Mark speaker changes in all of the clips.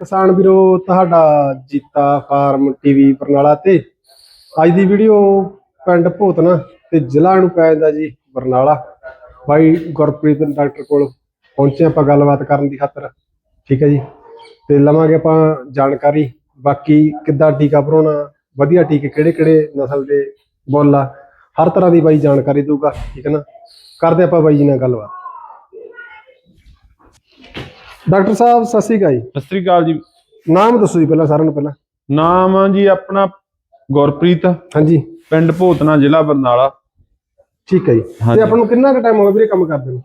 Speaker 1: ਕਿਸਾਨ ਵੀਰੋ, ਤੁਹਾਡਾ ਜੀਤਾ ਫਾਰਮ ਟੀਵੀ ਬਰਨਾਲਾ ਤੇ ਅੱਜ ਦੀ ਵੀਡੀਓ ਪਿੰਡ ਭੋਤਨਾ ਤੇ ਜ਼ਿਲ੍ਹਾ ਨੂੰ ਪੈ ਜਾਂਦਾ ਜੀ ਬਰਨਾਲਾ। ਬਾਈ ਗੁਰਪ੍ਰੀਤ ਡਾਕਟਰ ਕੋਲ ਪਹੁੰਚੇ ਆਪਾਂ ਗੱਲਬਾਤ ਕਰਨ ਦੀ ਖਾਤਰ। ਠੀਕ ਹੈ ਜੀ। ਤੇ ਲਵਾਂਗੇ ਆਪਾਂ ਜਾਣਕਾਰੀ। ਬਾਕੀ ਕਿੱਦਾਂ ਟੀਕਾ ਭਰਾਉਣਾ ਵਧੀਆ ਟੀਕੇ ਕਿਹੜੇ ਕਿਹੜੇ ਨਸਲ ਦੇ ਬੁੱਲ ਆ ਹਰ ਤਰ੍ਹਾਂ ਦੀ ਬਾਈ ਜਾਣਕਾਰੀ ਦਊਗਾ। ਠੀਕ ਹੈ ਨਾ। ਕਰਦੇ ਆਪਾਂ ਬਾਈ ਜੀ ਨਾਲ ਗੱਲਬਾਤ। ਡਾਕਟਰ ਸਾਹਿਬ ਸਤਿ ਸ਼੍ਰੀ ਅਕਾਲ ਜੀ।
Speaker 2: ਸਤਿ ਸ੍ਰੀ ਅਕਾਲ ਜੀ।
Speaker 1: ਨਾਮ ਦੱਸੋ ਜੀ ਪਹਿਲਾਂ ਸਾਰਿਆਂ ਨੂੰ ਪਹਿਲਾਂ।
Speaker 2: ਨਾਮ ਆ ਜੀ ਆਪਣਾ ਗੁਰਪ੍ਰੀਤ
Speaker 1: ਹਾਂਜੀ।
Speaker 2: ਪਿੰਡ ਭੋਤਨਾ ਜ਼ਿਲ੍ਹਾ ਬਰਨਾਲਾ।
Speaker 1: ਠੀਕ ਹੈ ਜੀ। ਤੇ। ਆਪਾਂ ਨੂੰ ਕਿੰਨਾ ਕੁ ਟਾਈਮ ਹੋ ਗਿਆ ਵੀਰੇ ਕੰਮ ਕਰਦੇ ਨੂੰ?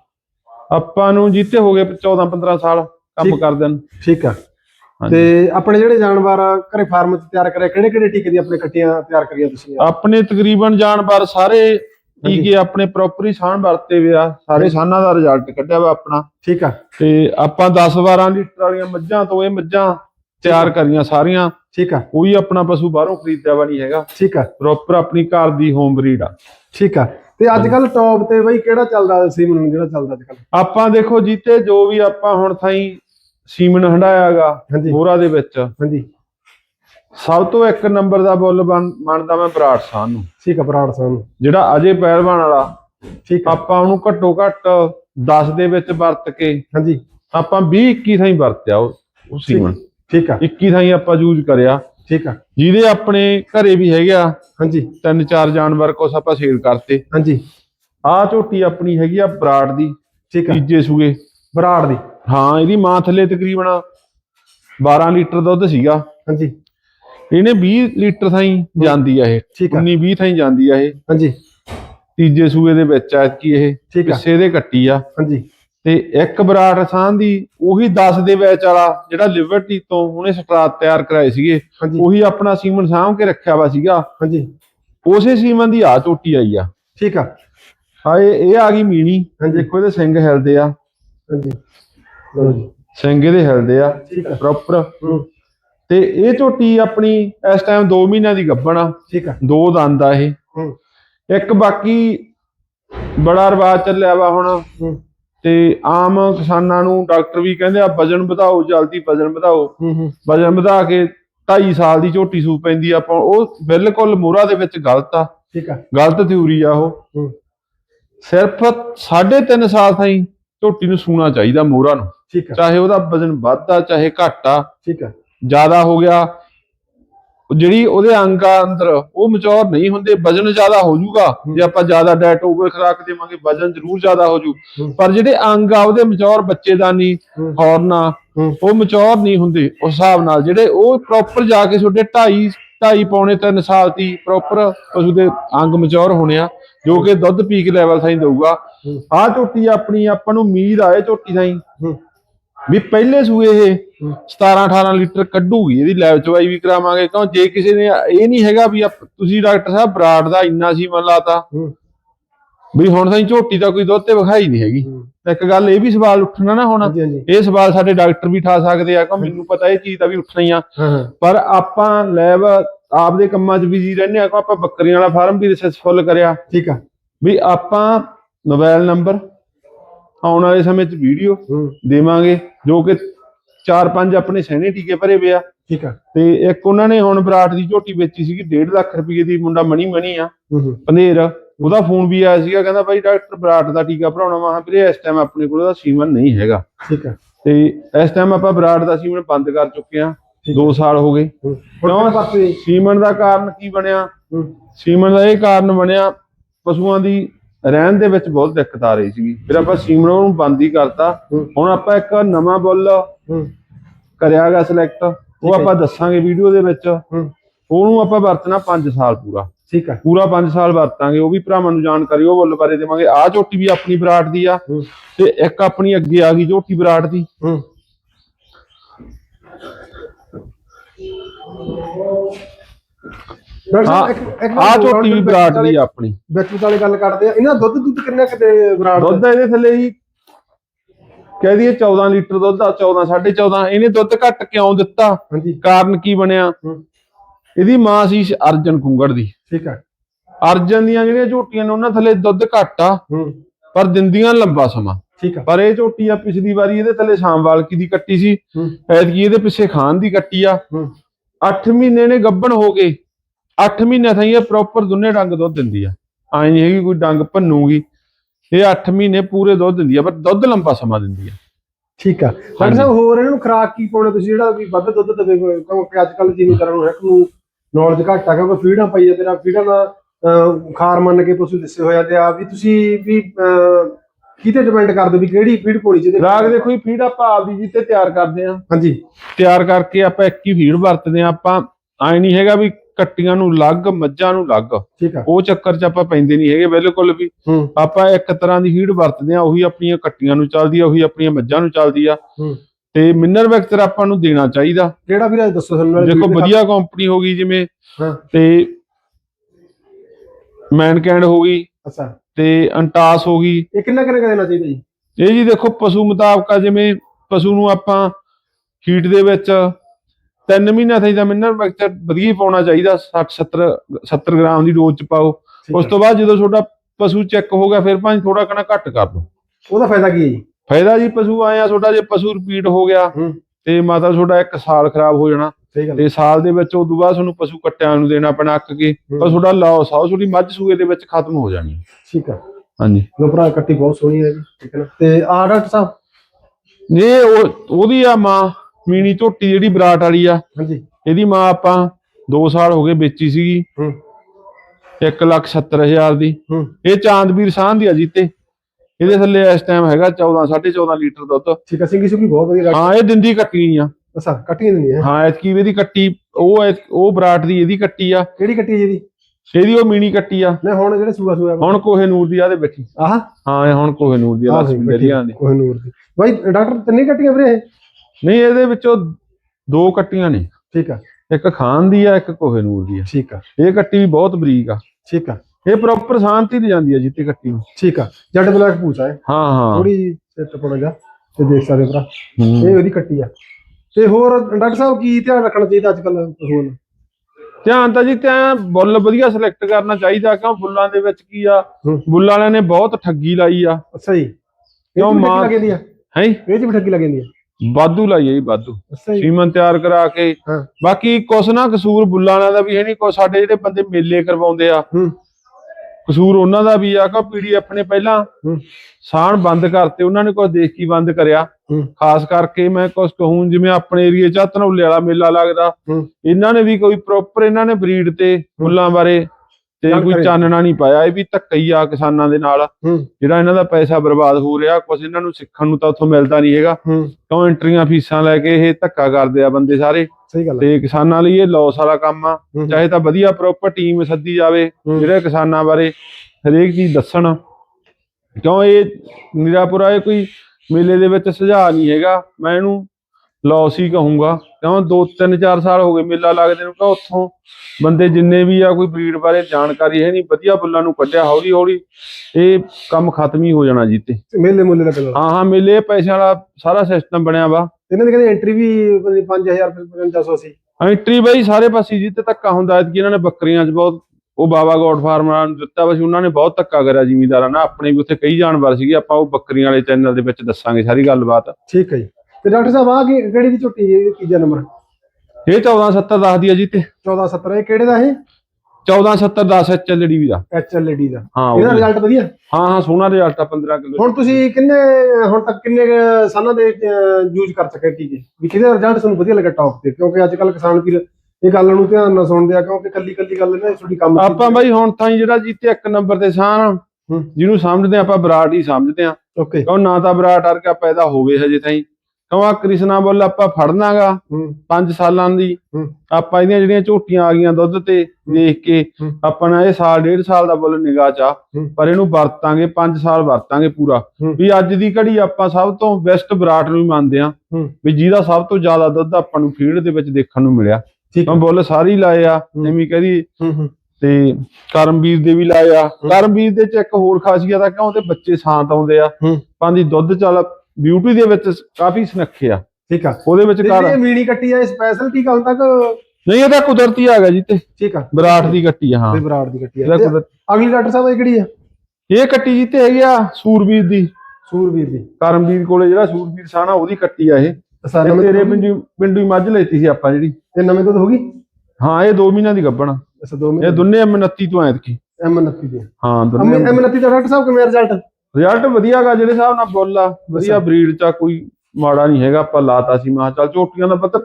Speaker 2: ਆਪਾਂ ਨੂੰ ਜਿੱਤੇ ਹੋ ਗਏ 14 15 ਸਾਲ ਕੰਮ। ਕਰਦੇ ਨੂੰ।
Speaker 1: ਠੀਕ ਆ। ਤੇ ਆਪਣੇ ਜਿਹੜੇ ਜਾਨਵਰ ਘਰੇ ਫਾਰਮ 'ਚ ਤਿਆਰ ਕਰੇ ਕਿਹੜੇ ਕਿਹੜੇ ਟੀਕੇ ਦੀ ਆਪਣੇ ਕੱਟੀਆਂ ਤਿਆਰ ਕਰੀਆਂ ਤੁਸੀਂ?
Speaker 2: ਆਪਣੇ ਤਕਰੀਬਨ ਜਾਨਵਰ ਸਾਰੇ ਟੀਕੇ ਆਪਣੇ ਪ੍ਰੋਪਰ ਸਾਨ ਵਰਤੇ ਵੇ ਆ ਸਾਰੇ ਸਾਨਾਂ ਦਾ ਰਿਜ਼ਲਟ ਕੱਢਿਆ ਵਾ ਆਪਣਾ।
Speaker 1: ਠੀਕ ਆ।
Speaker 2: ਤੇ ਆਪਾਂ 10 12 ਲੀਟਰ ਵਾਲੀਆਂ ਮੱਝਾਂ ਤੋਂ ਇਹ ਮੱਝਾਂ ਤਿਆਰ ਕਰੀਆਂ ਸਾਰੀਆਂ।
Speaker 1: ਠੀਕ ਆ।
Speaker 2: ਕੋਈ ਆਪਣਾ ਪਸ਼ੂ ਬਾਹਰੋਂ ਖਰੀਦਿਆ ਵਾ ਨਹੀਂ ਹੈਗਾ।
Speaker 1: ਠੀਕ ਆ।
Speaker 2: ਪ੍ਰੋਪਰ ਆਪਣੀ ਘਰ ਦੀ ਹੋਮ ਬਰੀਡ ਆ।
Speaker 1: ਠੀਕ ਆ। ਤੇ ਅੱਜ ਕੱਲ ਟੌਪ ਤੇ ਬਈ ਕਿਹੜਾ ਚੱਲਦਾ ਸੀਮਨ ਜਿਹੜਾ ਚੱਲਦਾ ਅੱਜ ਕੱਲ
Speaker 2: ਆਪਾਂ ਦੇਖੋ ਜੀਤੇ ਜੋ ਵੀ ਆਪਾਂ ਹੁਣ ਥਾਈ ਸੀਮਨ ਹੰਡਾਇਆਗਾ ਮੋਹਰਾ ਦੇ ਵਿੱਚ।
Speaker 1: ਹਾਂਜੀ।
Speaker 2: ਸਭ ਤੋਂ ਇੱਕ ਨੰਬਰ ਦਾ ਬੁੱਲ ਬਣ- ਬਣਦਾ ਮੈਂ ਬਰਾੜ ਸਾਹ ਨੂੰ।
Speaker 1: ਠੀਕ ਆ ਬਰਾੜ ਸਾਹਿਬ
Speaker 2: ਜਿਹੜਾ ਅਜੇ ਪਹਿਲਵਾਨ ਵਾਲਾ।
Speaker 1: ਠੀਕ ਆ।
Speaker 2: ਆਪਾਂ ਉਹਨੂੰ ਘੱਟੋ ਘੱਟ 10 ਦੇ ਵਿੱਚ ਵਰਤ ਕੇ
Speaker 1: ਹਾਂਜੀ।
Speaker 2: ਆਪਾਂ 20 21 ਥਾਈ ਵਰਤਿਆ ਉਹ ਸੀਮਨ।
Speaker 1: ਠੀਕ ਆ।
Speaker 2: 21 ਥਾਈ ਆਪਾਂ ਯੂਜ਼ ਕਰਿਆ।
Speaker 1: ਠੀਕ ਆ।
Speaker 2: ਜਿਹਦੇ ਆਪਣੇ ਘਰੇ ਵੀ ਹੈਗੇ ਆ।
Speaker 1: ਹਾਂਜੀ।
Speaker 2: ਤਿੰਨ ਚਾਰ ਜਾਨਵਰ ਕੁਛ ਆਪਾਂ ਸੇਲ ਕਰਤੇ।
Speaker 1: ਹਾਂਜੀ।
Speaker 2: ਆਹ ਝੋਟੀ ਆਪਣੀ ਹੈਗੀ ਆ ਬਰਾੜ ਦੀ।
Speaker 1: ਠੀਕ ਆ।
Speaker 2: ਤੀਜੇ ਸੂਏ।
Speaker 1: ਬਰਾੜ ਦੀ।
Speaker 2: ਹਾਂ ਇਹਦੀ ਮਾਂ ਥੱਲੇ ਤਕਰੀਬਨ 12 ਲੀਟਰ ਦੁੱਧ ਸੀਗਾ।
Speaker 1: ਹਾਂਜੀ।
Speaker 2: ਇਹਨੇ 20 ਲੀਟਰ ਥਾਈ ਜਾਂਦੀ ਆ ਇਹ
Speaker 1: ਠੀਕ ਆ।
Speaker 2: 19 20 ਥਾਈ ਜਾਂਦੀ ਆ ਇਹ।
Speaker 1: ਹਾਂਜੀ।
Speaker 2: ਤੀਜੇ ਸੂਏ ਦੇ ਵਿੱਚ ਆ ਕੀ ਇਹ? ਪਿੱਛੇ ਦੇ ਕੱਟੀ ਆ।
Speaker 1: ਹਾਂਜੀ।
Speaker 2: ਤੇ ਇੱਕ ਬਰਾੜ ਰਸਾਨ ਦੀ ਉਹੀ 10 ਦੇ ਵਿੱਚ ਵਾਲਾ ਜਿਹੜਾ ਲਿਬਰਟੀ ਤੋਂ ਉਹਨੇ ਸਟਰਾਤ ਤਿਆਰ ਕਰਾਏ ਸੀਗੇ ਉਹੀ ਆਪਣਾ ਸੀਮਨ ਸਾਂਭ ਕੇ ਰੱਖਿਆ ਵਾ ਸੀਗਾ।
Speaker 1: ਹਾਂਜੀ।
Speaker 2: ਉਸੇ ਸੀਮਨ ਦੀ ਆ ਝੋਟੀ ਆਈ ਆ।
Speaker 1: ਠੀਕ ਆ।
Speaker 2: ਹਾਏ ਇਹ ਆ ਗਈ ਮੀਣੀ।
Speaker 1: ਹਾਂਜੀ।
Speaker 2: ਦੇਖੋ ਇਹਦੇ ਸਿੰਘ ਹਿਲਦੇ ਆ।
Speaker 1: ਹਾਂਜੀ।
Speaker 2: ਸਿੰਘ ਇਹਦੇ ਹਿਲਦੇ ਆ। ਪ੍ਰੋਪਰ ਤੇ ਇਹ ਝੋਟੀ ਆਪਣੀ ਇਸ ਟਾਈਮ 2 ਮਹੀਨਿਆਂ ਦੀ ਗੱਭਣ ਆ।
Speaker 1: ਠੀਕ ਆ।
Speaker 2: ਦੋ ਦੰਦ ਆ ਇਹ। ਇੱਕ ਬਾਕੀ ਬੜਾ ਰਿਵਾਜ ਚੱਲਿਆ ਵਾ ਹੁਣ। ਤੇ ਆਮ ਕਿਸਾਨਾਂ ਨੂੰ ਡਾਕਟਰ ਵੀ ਕਹਿੰਦੇ ਆ ਵਜਨ ਵਧਾਓ ਜਲਦੀ ਵਜਨ ਵਧਾਓ। ਵਜਨ ਵਧਾ ਕੇ 2.5 ਸਾਲ ਦੀ ਝੋਟੀ ਸੂ ਪੈਂਦੀ ਆ। ਆਪਾਂ ਉਹ ਬਿਲਕੁਲ ਮੋਹਰਾ ਦੇ ਵਿੱਚ ਗਲਤ ਆ।
Speaker 1: ਠੀਕ ਆ।
Speaker 2: ਗਲਤ ਥਿਊਰੀ ਆ ਉਹ। ਸਿਰਫ 3.5 ਸਾਲ ਤਾਈਂ ਝੋਟੀ ਨੂੰ ਸੂਣਾ ਚਾਹੀਦਾ ਮੋਹਰਾ ਨੂੰ।
Speaker 1: ਠੀਕ ਆ।
Speaker 2: ਚਾਹੇ ਉਹਦਾ ਵਜਨ ਵੱਧਦਾ ਚਾਹੇ ਘਟਾ
Speaker 1: ਠੀਕ ਆ।
Speaker 2: ਜ਼ਿਆਦਾ ਹੋ ਗਿਆ। ਜਿਹੜੀ ਉਹਦੇ ਅੰਗਾਂ ਅੰਦਰ ਉਹ ਮਚੌਰ ਨਹੀਂ ਹੁੰਦੇ ਵਜਨ ਜ਼ਿਆਦਾ ਹੋ ਜਾਊਗਾ। ਜੇ ਆਪਾਂ ਜ਼ਿਆਦਾ ਡਾਈਟ ਓਵਰ ਖੁਰਾਕ ਦੇਵਾਂਗੇ ਵਜਨ ਜ਼ਰੂਰ ਜ਼ਿਆਦਾ ਹੋ ਜੂ। ਪਰ ਜਿਹੜੇ ਅੰਗ ਆ ਉਹਦੇ ਮਚੌਰ ਬੱਚੇਦਾਨੀ। ਹੌਰਨਾ। ਉਹ ਮਚੌਰ ਨਹੀਂ ਹੁੰਦੇ ਉਸ ਹਿਸਾਬ ਨਾਲ। ਜਿਹੜੇ ਉਹ ਪ੍ਰੋਪਰ ਜਾ ਕੇ ਤੁਹਾਡੇ 2.5 2.5 ਪੌਣੇ 3 ਸਾਲ ਦੀ ਪ੍ਰੋਪਰ ਪਸ਼ੂ ਦੇ ਅੰਗ ਮਚੌਰ ਹੋਣੇ ਆ ਜੋ ਕਿ ਦੁੱਧ ਪੀਕ ਲੈਵਲ ਸਾਈ ਦਊਗਾ। ਆਹ ਝੋਟੀ ਆਪਣੀ ਆਪਾਂ ਨੂੰ ਉਮੀਦ ਆਏ ਝੋਟੀ ਸਾਈ। ਵੀ ਪਹਿਲੇ ਸੂਏ ਇਹ
Speaker 1: ਹੂੰ।
Speaker 2: 17 18 ਲੀਟਰ ਕੱਢੂਗੀ ਇਹਦੀ ਲੈਬ ਚਵਾਈ ਵੀ ਕਰਾਵਾਂਗੇ। ਕਿਉਂ ਜੇ ਕਿਸੇ ਨੇ ਇਹ ਨਹੀਂ ਹੈਗਾ ਵੀ ਆਪ- ਤੁਸੀਂ ਡਾਕਟਰ ਸਾਹਿਬ ਬਰਾੜ ਦਾ ਇੰਨਾ ਸੀ ਮਨ ਲਾਤਾ ਵੀ ਹੁਣ ਤਾਂ ਝੋਟੀ ਦਾ ਕੋਈ ਦੁੱਧ ਤੇ ਵਿਖਾਈ ਨਹੀਂ ਹੈਗੀ। ਇੱਕ ਗੱਲ ਇਹ ਵੀ ਸਵਾਲ ਉੱਠਣਾ ਨਾ ਹੁਣ। ਇਹ ਸਵਾਲ ਸਾਡੇ ਡਾਕਟਰ ਵੀ ਠਾ ਸਕਦੇ ਆ ਕਿ ਮੈਨੂੰ ਪਤਾ ਇਹ ਚੀਜ਼ ਦਾ ਵੀ ਉੱਠਣਾ ਆ। ਪਰ ਆਪਾਂ ਲੈਬ ਆਪਦੇ ਕੰਮਾਂ 'ਚ ਬਿਜ਼ੀ ਰਹਿੰਦੇ ਆ ਆਪਾਂ ਬੱਕਰੀਆਂ ਵਾਲਾ ਫਾਰਮ ਵੀ ਰਿਸਰਚਫੁਲ ਕਰਿਆ।
Speaker 1: ਠੀਕ ਆ।
Speaker 2: ਵੀ ਆਪਾਂ ਮੋਬਾਈਲ ਨੰਬਰ ਆਉਣ ਵਾਲੇ ਸਮੇਂ 'ਚ ਵੀਡੀਓ ਦੇਵਾਂਗੇ ਜੋ ਕਿ ਚਾਰ ਪੰਜ ਆਪਣੇ ਸਹਿਣੇ ਟੀਕੇ ਭਰੇ ਪਏ ਆ।
Speaker 1: ਠੀਕ ਆ।
Speaker 2: ਤੇ ਇੱਕ ਉਹਨਾਂ ਨੇ ਹੁਣ ਬਰਾਟ ਦੀ ਝੋਟੀ ਵੇਚੀ ਸੀਗੀ 1.5 ਲੱਖ ਰੁਪਏ ਦੀ ਮੁੰਡਾ ਮਣੀ ਮਣੀ ਆ ਪੰਧੇਰ ਉਹਦਾ ਫੋਨ ਵੀ ਆਇਆ ਸੀਗਾ ਕਹਿੰਦਾ ਭਾਈ ਡਾਕਟਰ ਬਰਾਟ ਦਾ ਟੀਕਾ ਭਰਾਉਣਾ ਵਾ। ਵੀਰੇ ਇਸ ਟਾਈਮ ਆਪਣੇ ਕੋਲ ਉਹਦਾ ਸੀਮਨ ਨਹੀਂ ਹੈਗਾ।
Speaker 1: ਠੀਕ ਆ।
Speaker 2: ਤੇ ਇਸ ਟਾਈਮ ਆਪਾਂ ਬਰਾਟ ਦਾ ਸੀਮਨ ਬੰਦ ਕਰ ਚੁੱਕੇ ਆ। 2 ਸਾਲ ਹੋ ਗਏ।
Speaker 1: ਪਾਸੇ।
Speaker 2: ਸੀਮਨ ਦਾ ਕਾਰਨ ਕੀ ਬਣਿਆ? ਸੀਮਨ ਦਾ ਇਹ ਕਾਰਨ ਬਣਿਆ ਪਸ਼ੂਆਂ ਦੀ ਰਹਿਣ ਦੇ ਵਿੱਚ ਬਹੁਤ ਦਿੱਕਤ ਆ ਰਹੀ ਸੀਗੀ। ਫਿਰ ਆਪਾਂ ਸੀਮਨ ਨੂੰ ਬੰਦ ਹੀ ਕਰਤਾ।
Speaker 1: ਹੂੰ।
Speaker 2: ਹੁਣ ਆਪਾਂ ਇੱਕ ਨਵਾਂ ਬੁੱਲ
Speaker 1: ਹੂੰ।
Speaker 2: ਕਰਿਆਗਾ ਸਿਲੈਕਟ ਉਹ
Speaker 1: ਹੈ।
Speaker 2: ਆਪਾਂ ਦੱਸਾਂਗੇ ਵੀਡੀਓ ਦੇ ਵਿੱਚ।
Speaker 1: ਹੂੰ।
Speaker 2: ਉਹਨੂੰ ਆਪਾਂ ਵਰਤਣਾ 5 ਸਾਲ ਪੂਰਾ।
Speaker 1: ਠੀਕ ਆ
Speaker 2: ਪੂਰਾ 5 ਸਾਲ ਵਰਤਾਂਗੇ। ਉਹ ਵੀ ਭਰਾਵਾਂ ਨੂੰ ਜਾਣਕਾਰੀ ਉਹ ਬੁੱਲ ਬਾਰੇ ਦੇਵਾਂਗੇ। ਆਹ ਝੋਟੀ ਵੀ ਆਪਣੀ ਬਰਾਟ ਦੀ ਆ।
Speaker 1: ਹੂੰ।
Speaker 2: ਤੇ ਇੱਕ ਆਪਣੀ ਅੱਗੇ ਆ ਗਈ ਝੋਟੀ ਬਰਾਟ ਦੀ। ਆਹ ਝੋਟੀ ਵੀ ਬਰਾਟ ਦੀ ਆ ਆਪਣੀ।
Speaker 1: ਵਿੱਚ ਵਾਲੀ ਗੱਲ ਕਰਦੇ ਆ। ਇਹਨਾਂ ਦਾ ਦੁੱਧ ਦੁੱਧ ਕਿੰਨਾ ਕਿਤੇ ਬਰਾੜ ਦਾ?
Speaker 2: ਦੁੱਧ ਇਹਦੇ ਥੱਲੇ ਹੀ ਕਹਿ ਦਈਏ 14 ਲੀਟਰ ਦੁੱਧ ਆ 14 14.5 ਇਹਨੇ ਦੁੱਧ ਘੱਟ ਕਿਉਂ ਦਿੱਤਾ?
Speaker 1: ਹਾਂਜੀ।
Speaker 2: ਕਾਰਨ ਕੀ ਬਣਿਆ? ਇਹਦੀ ਮਾਂ ਸੀ ਅਰਜਨ ਕੁੰਗੜ ਦੀ।
Speaker 1: ਠੀਕ ਆ।
Speaker 2: ਅਰਜਨ ਦੀਆਂ ਜਿਹੜੀਆਂ ਝੋਟੀਆਂ ਨੇ ਉਹਨਾਂ ਥੱਲੇ ਦੁੱਧ ਘੱਟ ਆ। ਪਰ ਦਿੰਦੀਆਂ ਲੰਬਾ ਸਮਾਂ।
Speaker 1: ਠੀਕ ਆ।
Speaker 2: ਪਰ ਇਹ ਝੋਟੀ ਆ ਪਿਛਲੀ ਵਾਰੀ ਇਹਦੇ ਥੱਲੇ ਸ਼ਾਮਵਾਲਕੀ ਦੀ ਕੱਟੀ ਸੀ। ਐਤਕੀ ਇਹਦੇ ਪਿੱਛੇ ਖਾਨ ਦੀ ਕੱਟੀ ਆ।
Speaker 1: ਹੂੰ।
Speaker 2: 8 ਮਹੀਨੇ ਨੇ ਗੱਭਣ ਹੋ ਕੇ 8 ਮਹੀਨੇ ਥਾਈ ਇਹ ਪ੍ਰੋਪਰ ਦੁੰਨੇ ਡੰਗ ਦੁੱਧ ਦਿੰਦੀ ਆ। ਐਂ ਨਹੀਂ ਹੈਗੀ ਕੋਈ ਡੰਗ ਭੰਨੂਗੀ। ਇਹ 8 ਮਹੀਨੇ ਪੂਰੇ ਦੁੱਧ ਦਿੰਦੀ ਆ ਪਰ ਦੁੱਧ ਲੰਬਾ ਸਮਾਂ ਦਿੰਦੀ ਆ।
Speaker 1: ਠੀਕ ਆ। ਡਾਕਟਰ ਸਾਹਿਬ ਹੋਰ ਇਹਨਾਂ ਨੂੰ ਖੁਰਾਕ ਕੀ ਪਾਉਣਾ ਤੁਸੀਂ? ਜਿਹੜਾ ਵੀ ਵੱਧ ਦੁੱਧ ਦੇਵੇ ਕਿਉਂਕਿ ਅੱਜ ਕੱਲ ਜ਼ਿਮੀਂਦਾਰਾਂ ਨੂੰ ਹਰ ਨੂੰ ਨੌਲੇਜ ਘੱਟ ਆ ਕਿਉਂਕਿ ਫੀਡਾਂ ਪਾਈ ਆ ਤੇਰਾ ਫੀਡਾਂ ਦਾ ਖਾਰ ਮੰਨ ਕੇ ਪਸ਼ੂ ਦਿੱਸੇ ਹੋਇਆ ਤੇ ਆ ਵੀ ਤੁਸੀਂ ਵੀ ਕਿਤੇ ਡਿਪੈਂਡ ਕਰਦੇ ਵੀ ਕਿਹੜੀ ਫੀਡ ਪਾਉਣੀ ਚਾਹੀਦੀ
Speaker 2: ਰਾਗ ਦੇਖੋ ਜੀ ਫੀਡ ਆਪਾਂ ਆਪਦੀ ਜੀ ਤੇ ਤਿਆਰ ਕਰਦੇ ਆ।
Speaker 1: ਹਾਂਜੀ।
Speaker 2: ਤਿਆਰ ਕਰਕੇ ਆਪਾਂ ਇੱਕ ਹੀ ਫੀਡ ਵਰਤਦੇ ਆ। ਆਪਾਂ ਐ ਨਹੀਂ ਹੈਗਾ ਵੀ ਕੱਟੀਆਂ ਨੂੰ ਅਲੱਗ ਮੱਝਾਂ ਨੂੰ
Speaker 1: ਠੀਕ ਆ।
Speaker 2: ਉਹ ਚੱਕਰ 'ਚ ਆਪਾਂ ਪੈਂਦੇ ਨਹੀਂ ਹੈਗੇ ਬਿਲਕੁਲ ਵੀ।
Speaker 1: ਹੂੰ।
Speaker 2: ਆਪਾਂ ਇੱਕ ਤਰ੍ਹਾਂ ਦੀ ਫੀਡ ਵਰਤਦੇ ਆ ਉਹੀ ਆਪਣੀਆਂ ਕੱਟੀਆਂ ਨੂੰ ਚੱਲਦੀ ਆ ਉਹੀ ਆਪਣੀਆਂ ਮੱਝਾਂ ਨੂੰ ਚੱਲਦੀ ਆ।
Speaker 1: ਹੂੰ।
Speaker 2: ਤੇ ਮਿਨਰ ਵੈਕਟਰ ਆਪਾਂ ਨੂੰ ਦੇਣਾ ਚਾਹੀਦਾ।
Speaker 1: ਕਿਹੜਾ ਵੀਰੇ ਦੱਸੋ ਸਾਨੂੰ ਨਾਲੇ
Speaker 2: ਦੇਖੋ ਵਧੀਆ ਕੰਪਨੀ ਹੋ ਗਈ ਜਿਵੇਂ।
Speaker 1: ਹਾਂ।
Speaker 2: ਤੇ ਮੈਨਕੈਂਡ ਹੋ ਗਈ।
Speaker 1: ਅੱਛਾ।
Speaker 2: ਤੇ ਅੰਟਾਸ ਹੋ ਗਈ।
Speaker 1: ਇਹ ਕਿੰਨਾ ਕਿੰਨਾ ਦੇਣਾ ਚਾਹੀਦਾ ਜੀ?
Speaker 2: ਇਹ ਜੀ ਦੇਖੋ ਪਸ਼ੂ ਮੁਤਾਬਕ ਜਿਵੇਂ ਪਸ਼ੂ ਨੂੰ ਆਪਾਂ ਹੀਟ ਦੇ ਵਿੱਚ 3 ਮਹੀਨਿਆਂ ਤਾਈਂ ਦਾ ਮਿਨਰ ਵੈਕਟਰ ਵਧੀਆ ਹੀ ਪਾਉਣਾ ਚਾਹੀਦਾ 60 70 70 ਗ੍ਰਾਮ ਦੀ ਡੋਜ਼ ਚ ਪਾਓ। ਉਸ
Speaker 1: ਆ।
Speaker 2: ਤੋਂ ਬਾਅਦ ਜਦੋਂ ਤੁਹਾਡਾ ਪਸ਼ੂ ਚੈੱਕ ਹੋ ਗਿਆ ਫਿਰ ਭਾਵੇਂ ਥੋੜਾ ਕਣਾ ਘੱਟ ਕਰ ਲਓ।
Speaker 1: ਉਹਦਾ ਫਾਇਦਾ ਕੀ ਹੈ ਜੀ?
Speaker 2: ਫਾਇਦਾ ਜੀ ਪਸ਼ੂ ਆਇਆ ਤੁਹਾਡਾ ਜੇ ਪਸ਼ੂ ਰਿਪੀਟ ਹੋ ਗਿਆ ਤੇ ਮਾਤਾ ਤੁਹਾਡਾ ਇੱਕ ਸਾਲ ਖਰਾਬ ਹੋ ਜਾਣਾ।
Speaker 1: ਸਹੀ
Speaker 2: ਤੇ ਸਾਲ ਦੇ ਵਿੱਚ ਉਦੋਂ ਬਾਅਦ ਤੁਹਾਨੂੰ ਪਸ਼ੂ ਕੱਟਿਆਂ ਨੂੰ ਦੇਣਾ ਪੈਣਾ ਅੱਕ ਕੇ। ਤਾਂ ਤੁਹਾਡਾ ਲਾਸ ਆ ਤੁਹਾਡੀ ਮੱਝ ਸੂਏ ਦੇ ਵਿੱਚ ਖਤਮ ਹੋ ਜਾਣੀ।
Speaker 1: ਠੀਕ ਆ।
Speaker 2: ਹਾਂਜੀ।
Speaker 1: ਲੋ ਭਰਾ ਕੱਟੀ ਬਹੁਤ ਸੋਹਣੀ ਹੈ ਜੀ। ਠੀਕ ਹੈ ਤੇ ਆ ਡਾਕਟਰ ਸਾਹਿਬ?
Speaker 2: ਇਹ ਉਹ ਉਹਦੀ ਆ ਮਾਂ। ਮੀਣੀ ਝੋਟੀ ਜਿਹੜੀ ਬਰਾਟ ਵਾਲੀ ਆ
Speaker 1: ਹਾਂਜੀ।
Speaker 2: ਇਹਦੀ ਮਾਂ ਆਪਾਂ 2 ਸਾਲ ਹੋ ਗਏ ਵੇਚੀ ਸੀਗੀ।
Speaker 1: ਹੂੰ।
Speaker 2: 170000 ਦੀ।
Speaker 1: ਹੂੰ।
Speaker 2: ਇਹ ਚਾਂਦਵੀਰ ਸਾਹ ਦੀ ਆ ਜੀਤੇ ਇਹਦੇ ਥੱਲੇ ਇਸ ਟਾਈਮ ਹੈਗਾ 14 14.5 ਲੀਟਰ ਦੁੱਧ।
Speaker 1: ਠੀਕ ਆ ਸਿੰਗੀ ਸੁਗੀ ਬਹੁਤ ਵਧੀਆ
Speaker 2: ਹਾਂ ਇਹ ਦਿੰਦੀ ਕੱਟੀ ਆ।
Speaker 1: ਅੱਛਾ ਕੱਟੀ ਨਹੀਂ ਹੈ
Speaker 2: ਹਾਂ ਐਤਕੀ ਇਹਦੀ ਕੱਟੀ ਉਹ ਉਹ ਬਰਾਟ ਦੀ ਇਹਦੀ ਕੱਟੀ ਆ।
Speaker 1: ਕਿਹੜੀ ਕੱਟੀ ਹੈ ਜੀ ਇਹਦੀ
Speaker 2: ਇਹਦੀ ਉਹ ਮੀਣੀ ਕੱਟੀ ਆ।
Speaker 1: ਨਹੀਂ ਹੁਣ ਜਿਹੜੇ ਸੂਆ ਸੂਆ
Speaker 2: ਹੁਣ ਕੋਹੇ ਨੂਰ ਦੀ ਆ ਦੇ ਬੈਠੀ।
Speaker 1: ਆਹ।
Speaker 2: ਹਾਂ ਇਹ ਹੁਣ ਕੋਹੇ ਨੂਰ ਦੀ ਆ ਲੱਖ ਮਿਲੀਆਂ ਦੀ
Speaker 1: ਕੋਈ ਨੂਰ ਦੀ। ਬਾਈ ਡਾਕਟਰ ਤਿੰਨੇ ਕੱਟੀਆਂ ਵੀਰੇ ਇਹ?
Speaker 2: ਨਹੀਂ ਇਹਦੇ ਵਿੱਚੋਂ ਦੋ ਕੱਟੀਆਂ ਨੇ।
Speaker 1: ਠੀਕ ਆ।
Speaker 2: ਇੱਕ ਖਾਨ ਦੀ ਆ ਇੱਕ ਕੋਹੇ ਨੂਰ ਦੀ ਆ।
Speaker 1: ਠੀਕ ਆ।
Speaker 2: ਇਹ ਕੱਟੀ ਵੀ ਬਹੁਤ ਬਰੀਕ ਆ।
Speaker 1: ਠੀਕ ਆ।
Speaker 2: ਇਹ ਪ੍ਰੋਪਰ ਸ਼ਾਂਤੀ ਤੇ ਜਾਂਦੀ ਆ ਜਿੱਤੇ ਕੱਟੀ ਨੂੰ।
Speaker 1: ਠੀਕ ਆ। ਜੱਟ ਬਲੈਕ ਪੂਛਾ ਹੈ
Speaker 2: ਹਾਂ। ਹਾਂ
Speaker 1: ਥੋੜੀ ਸੈੱਟ ਪੜਾ ਜਾ ਤੇ ਦੇਖ ਸਕਦੇ ਭਰਾ। ਇਹ ਉਹਦੀ ਕੱਟੀ ਆ। ਤੇ ਹੋਰ ਡਾਕਟਰ ਸਾਹਿਬ ਕੀ ਧਿਆਨ ਰੱਖਣਾ ਚਾਹੀਦਾ ਅੱਜ ਕੱਲ ਨੂੰ
Speaker 2: ਧਿਆਨ ਤਾਂ ਜੀ ਧਿਆਨ ਬੁੱਲ ਵਧੀਆ ਸਿਲੈਕਟ ਕਰਨਾ ਚਾਹੀਦਾ ਕਿਉਂ ਫੁੱਲਾਂ ਦੇ ਵਿੱਚ ਕੀ ਆ। ਬੁੱਲ ਵਾਲਿਆਂ ਨੇ ਬਹੁਤ ਠੱਗੀ ਲਾਈ ਆ।
Speaker 1: ਅੱਛਾ ਜੀ।
Speaker 2: ਕਿਉਂ
Speaker 1: ਮਾਂ
Speaker 2: ਮਾਂ-
Speaker 1: ਲੱਗਦੀ ਆ?
Speaker 2: ਹੈ?
Speaker 1: ਇਹ ਵੀ ਠੱਗੀ ਲੱਗਦੀ ਆ?
Speaker 2: ਵਾਧੂ ਲਾਈ ਆ ਜੀ ਵਾਧੂ। ਸੀਮਨ ਤਿਆਰ ਕਰਾ ਕੇ। ਬਾਕੀ ਕੁਛ ਨਾ ਕਸੂਰ ਬੁੱਲਾਂ ਵਾਲਿਆਂ ਦਾ ਵੀ ਹੈ ਨਹੀਂ ਕੋ ਸਾਡੇ ਜਿਹੜੇ ਬੰਦੇ ਮੇਲੇ ਕਰਵਾਉਂਦੇ ਆ। ਕਸੂਰ ਉਹਨਾਂ ਦਾ ਵੀ ਆ ਕਿ ਪੀਡੀਐਫ ਨੇ ਪਹਿਲਾਂ ਸਾਣ ਬੰਦ ਕਰਤੇ ਉਹਨਾਂ ਨੇ ਕੁਝ ਦੇਖ ਕੀ ਬੰਦ ਕਰਿਆ। ਖਾਸ ਕਰਕੇ ਮੈਂ ਕੁਝ ਕਹੂੰ ਜਿਵੇਂ ਆਪਣੇ ਏਰੀਏ ਚ ਧਨੌਲੇ ਵਾਲਾ ਮੇਲਾ ਲੱਗਦਾ। ਇਹਨਾਂ ਨੇ ਵੀ ਕੋਈ ਪ੍ਰੋਪਰ ਇਹਨਾਂ ਨੇ ਬਰੀਡ ਤੇ ਫੁੱਲਾਂ ਬਾਰੇ ਤੇ ਕੋਈ। ਚਾਨਣਾ ਨਹੀਂ ਪਾਇਆ ਇਹ ਵੀ ਧੱਕਾ ਹੀ ਆ ਕਿਸਾਨਾਂ ਦੇ ਨਾਲ। ਜਿਹੜਾ ਇਹਨਾਂ ਦਾ ਪੈਸਾ ਬਰਬਾਦ ਹੋ ਰਿਹਾ ਕੁਝ ਇਹਨਾਂ ਨੂੰ ਸਿੱਖਣ ਨੂੰ ਤਾਂ ਉੱਥੋਂ ਮਿਲਦਾ ਨਹੀਂ ਹੈਗਾ। ਕਿਉਂ ਐਂਟਰੀਆਂ ਫੀਸਾਂ ਲੈ ਕੇ ਇਹ ਧੱਕਾ ਕਰਦੇ ਆ ਬੰਦੇ ਸਾਰੇ? ਤੇ ਕਿਸਾਨਾਂ ਲਈ ਇਹ ਲਾਸ ਵਾਲਾ ਕੰਮ ਆ। ਚਾਹੇ ਤਾਂ ਵਧੀਆ ਪ੍ਰੋਪਰ ਟੀਮ ਸੱਦੀ ਜਾਵੇ। ਜਿਹੜੇ ਕਿਸਾਨਾਂ ਬਾਰੇ ਹਰੇਕ ਚੀਜ਼ ਦੱਸਣ। ਕਿਉਂ ਇਹ ਨਿਰਾਪੁਰਾ ਇਹ ਕੋਈ ਮੇਲੇ ਦੇ ਵਿੱਚ ਸੁਝਾਅ ਨਹੀਂ ਹੈਗਾ? ਮੈਂ ਇਹਨੂੰ ਲਾਸ ਹੀ ਕਹੂੰਗਾ ਕਿਉਂ ਦੋ ਤਿੰਨ ਚਾਰ ਸਾਲ ਹੋ ਗਏ ਮੇਲਾ ਲੱਗਦੇ ਨੂੰ ਕਿ ਉੱਥੋਂ ਬੰਦੇ ਜਿੰਨੇ ਵੀ ਆ ਕੋਈ ਬਰੀਡ ਬਾਰੇ ਜਾਣਕਾਰੀ ਹੈ ਨਹੀਂ ਵਧੀਆ ਬੁੱਲਾਂ ਨੂੰ ਕੱਢਿਆ ਹੌਲੀ ਹੌਲੀ ਇਹ ਕੰਮ ਖਤਮ ਹੀ ਹੋ ਜਾਣਾ ਜੀ ਤੇ
Speaker 1: ਮੇਲੇ ਮੁੱਲੇ ਵਾਲਾ
Speaker 2: ਹਾਂ ਹਾਂ ਮੇਲੇ ਪੈਸਿਆਂ ਵਾਲਾ ਸਾਰਾ ਸਿਸਟਮ ਬਣਿਆ ਵਾ।
Speaker 1: ਇਹਨਾਂ ਦੀ ਕਹਿੰਦੇ ਐਂਟਰੀ ਵੀ 5000 5580
Speaker 2: ਐਂਟਰੀ ਬਈ ਸਾਰੇ ਪਾਸੇ ਜਿੱਤੇ ਧੱਕਾ ਹੁੰਦਾ ਐਤਕੀ ਇਹਨਾਂ ਨੇ ਬੱਕਰੀਆਂ 'ਚ ਬਹੁਤ ਉਹ ਬਾਬਾ ਗੋਡ ਫਾਰਮਰਾਂ ਨੂੰ ਦਿੱਤਾ ਵਾ ਸੀ ਉਹਨਾਂ ਨੇ ਬਹੁਤ ਧੱਕਾ ਕਰਿਆ ਜ਼ਿਮੀਂਦਾਰਾਂ ਨਾਲ ਆਪਣੇ ਵੀ ਉੱਥੇ ਕਈ ਜਾਨਵਰ ਸੀਗੇ ਆਪਾਂ ਉਹ ਬੱਕਰੀਆਂ ਵਾਲੇ ਚੈਨਲ ਦੇ ਵਿੱਚ ਦੱਸਾਂਗੇ ਸਾਰੀ ਗੱਲਬਾਤ।
Speaker 1: ਠੀਕ ਹੈ ਜੀ। ਤੇ ਡਾਕਟਰ ਸਾਹਿਬ ਆ ਕੀ ਕਿਹੜੀ ਦੀ ਝੋਟੀ ਹੈ ਇਹ ਤੀਜਾ ਨੰਬਰ।
Speaker 2: ਇਹ 1470 ਦੱਸਦੀ ਆ ਜੀ ਤੇ।
Speaker 1: 1417 ਇਹ ਕਿਹੜੇ ਦਾ ਇਹ?
Speaker 2: 1470 10 ਐਚਐਲਡੀ ਵੀ ਦਾ।
Speaker 1: ਐਚਐਲਡੀ ਦਾ।
Speaker 2: ਹਾਂ
Speaker 1: ਇਹਦਾ
Speaker 2: ਉਹ।
Speaker 1: ਰਿਜ਼ਲਟ ਵਧੀਆ?
Speaker 2: ਹਾਂ ਹਾਂ ਸੋਹਣਾ ਰਿਜ਼ਲਟ ਆ 15 ਕਿਲੋ।
Speaker 1: ਹੁਣ ਤੁਸੀਂ ਕਿੰਨੇ ਹੁਣ ਤੱਕ ਕਿੰਨੇ ਕੁ ਸਾਲਾਂ ਦੇ ਯੂਜ਼ ਕਰ ਸਕੇ ਟੀਕੇ? ਵੀ ਕਿਹਦਾ ਰਿਜ਼ਲਟ ਤੁਹਾਨੂੰ ਵਧੀਆ ਲੱਗਾ ਟੌਪ ਤੇ? ਕਿਉਂਕਿ ਅੱਜ ਕੱਲ ਕਿਸਾਨ ਵੀਰ ਇਹ ਗੱਲ ਨੂੰ ਧਿਆਨ ਨਾਲ ਸੁਣਦੇ ਆ ਕਿਉਂਕਿ ਕੱਲੀ ਕੱਲੀ ਗੱਲ ਨਾ ਤੁਹਾਡੀ ਕੰਮ ਦੀ-
Speaker 2: ਆਪਾਂ ਬਾਈ ਹੁਣ ਤਾਂ ਹੀ ਜਿਹੜਾ ਜਿੱਤੇ ਇੱਕ ਨੰਬਰ ਤੇ ਸਾਨ
Speaker 1: ਹੂੰ।
Speaker 2: ਜਿਹਨੂੰ ਸਮਝਦੇ ਆਪਾਂ ਵਿਰਾਟ ਹੀ ਸਮਝਦੇ ਆ।
Speaker 1: ਓਕੇ।
Speaker 2: ਕਿਉਂ ਨਾ ਤਾਂ ਵਿਰਾਟ ਵਰਗਾ ਪੈਦਾ ਹੋਵੇ ਹਜੇ ਤਾਈਂ। ਕਿਉਂ ਆ ਕ੍ਰਿਸ਼ਨਾ ਬੁੱਲ ਆਪਾਂ ਫੜਨਾਗਾ
Speaker 1: ਹੂੰ
Speaker 2: 5 ਸਾਲਾਂ ਦੀ ਆਪਾਂ ਇਹਦੀਆਂ ਜਿਹੜੀਆਂ ਝੋਟੀਆਂ ਆ ਗਈਆਂ ਦੁੱਧ ਤੇ ਦੇਖ ਕੇ। ਆਪਣਾ ਇਹ ਸਾਲ ਡੇਢ ਸਾਲ ਦਾ ਬੁੱਲ ਨਿਗਾਹ ਚ। ਪਰ ਇਹਨੂੰ ਵਰਤਾਂਗੇ 5 ਸਾਲ ਵਰਤਾਂਗੇ ਪੂਰਾ। ਵੀ ਅੱਜ ਦੀ ਘੜੀ ਆਪਾਂ ਸਭ ਤੋਂ ਬੈਸਟ ਵਿਰਾਟ ਨੂੰ ਹੀ ਮੰਨਦੇ ਆ ਵੀ ਜਿਹਦਾ ਸਭ ਤੋਂ ਜ਼ਿਆਦਾ ਦੁੱਧ ਆਪਾਂ ਨੂੰ ਫੀਡ ਦੇ ਵਿੱਚ ਦੇਖਣ ਨੂੰ ਮਿਲਿਆ। ਮੈਂ ਬੁੱਲ ਸਾਰੇ ਲਾਏ ਆ। ਐਵੇਂ ਕਹਦੀ ਤੇ ਕਰਮਵੀਰ ਦੇ ਵੀ ਲਾਏ ਆ। ਕਰਮਵੀਰ ਦੇ ਚ ਇੱਕ ਹੋਰ ਖਾਸੀਅਤ ਆ ਕਿ ਉਹਦੇ ਬੱਚੇ ਸ਼ਾਂਤ ਆਉਂਦੇ ਆ। ਪਾਂਦੀ ਦੁੱਧ ਚੱਲ ਬਿਊਟੀ ਦੇ ਵਿੱਚ ਕਾਫੀ ਸੁਨੱਖੇ ਆ।
Speaker 1: ਠੀਕ ਆ।
Speaker 2: ਉਹਦੇ ਵਿੱਚ
Speaker 1: ਤੇ
Speaker 2: ਕਰ
Speaker 1: ਇਹ ਮੀਣੀ ਕੱਟੀ ਆ ਸਪੈਸ਼ਲ ਕੀ ਗੱਲ ਤੱਕ?
Speaker 2: ਨਹੀਂ ਇਹਦਾ ਕੁਦਰਤੀ ਆ ਗਿਆ ਜੀ ਤੇ।
Speaker 1: ਠੀਕ ਆ।
Speaker 2: ਵਿਰਾਟ ਦੀ ਕੱਟੀ ਆ ਹਾਂ।
Speaker 1: ਤੇ ਬਰਾੜ ਦੀ ਕੱਟੀ ਆ। ਤੇ ਅਗਲੀ ਡਾਕਟਰ ਸਾਹਿਬ ਇਹ ਕਿਹੜੀ ਆ?
Speaker 2: ਇਹ ਕੱਟੀ ਜੀ ਤੇ ਹੈਗੀ ਆ ਸੂਰਬੀਰ ਦੀ।
Speaker 1: ਸੂਰਵੀਰ ਦੀ।
Speaker 2: ਕਰਮਵੀਰ ਕੋਲੇ ਜਿਹੜਾ ਸੂਰਵੀਰ ਸਾਨਾ ਉਹਦੀ ਕੱਟੀ ਆ ਇਹ। ਤੇ
Speaker 1: ਨਵੇਂ
Speaker 2: ਤੇਰੇ ਪਿੰਡੂ ਪਿੰਡੂ ਹੀ ਮੱਝ ਲੈਤੀ ਸੀ ਆਪਾਂ ਜਿਹੜੀ।
Speaker 1: ਇਹ ਨਵੇਂ ਦੁੱਧ ਹੋ ਗਈ
Speaker 2: ਹਾਂ ਇਹ 2 ਮਹੀਨਿਆਂ ਦੀ ਗੱਭਣ।
Speaker 1: ਅੱਛਾ ਦੋ
Speaker 2: ਇਹ
Speaker 1: ਮਹੀਨੇ
Speaker 2: ਦੋਨੇ M29 ਤੋਂ ਐਤਕੀ।
Speaker 1: ਐਮ 29 ਦੀ
Speaker 2: ਹਾਂ ਦੋਨੇ
Speaker 1: ਐਮ 29 ਦਾ ਡਾਕਟਰ ਸਾਹਿਬ ਕਿਵੇਂ ਰਿਜ਼ਲਟ
Speaker 2: ਰਿਜ਼ਲਟ ਵਧੀਆ ਗਾ ਜਿਹੜੇ ਹਿਸਾਬ ਨਾਲ ਬੁੱਲ ਆ। ਵਧੀਆ। ਬਰੀਡ ਚ ਕੋਈ ਮਾੜਾ ਨਹੀਂ ਹੈਗਾ ਆਪਾਂ ਲਾਤਾ ਸੀ। ਮਾਂ ਚੱਲ ਝੋਟੀਆਂ ਦਾ ਪਤਾ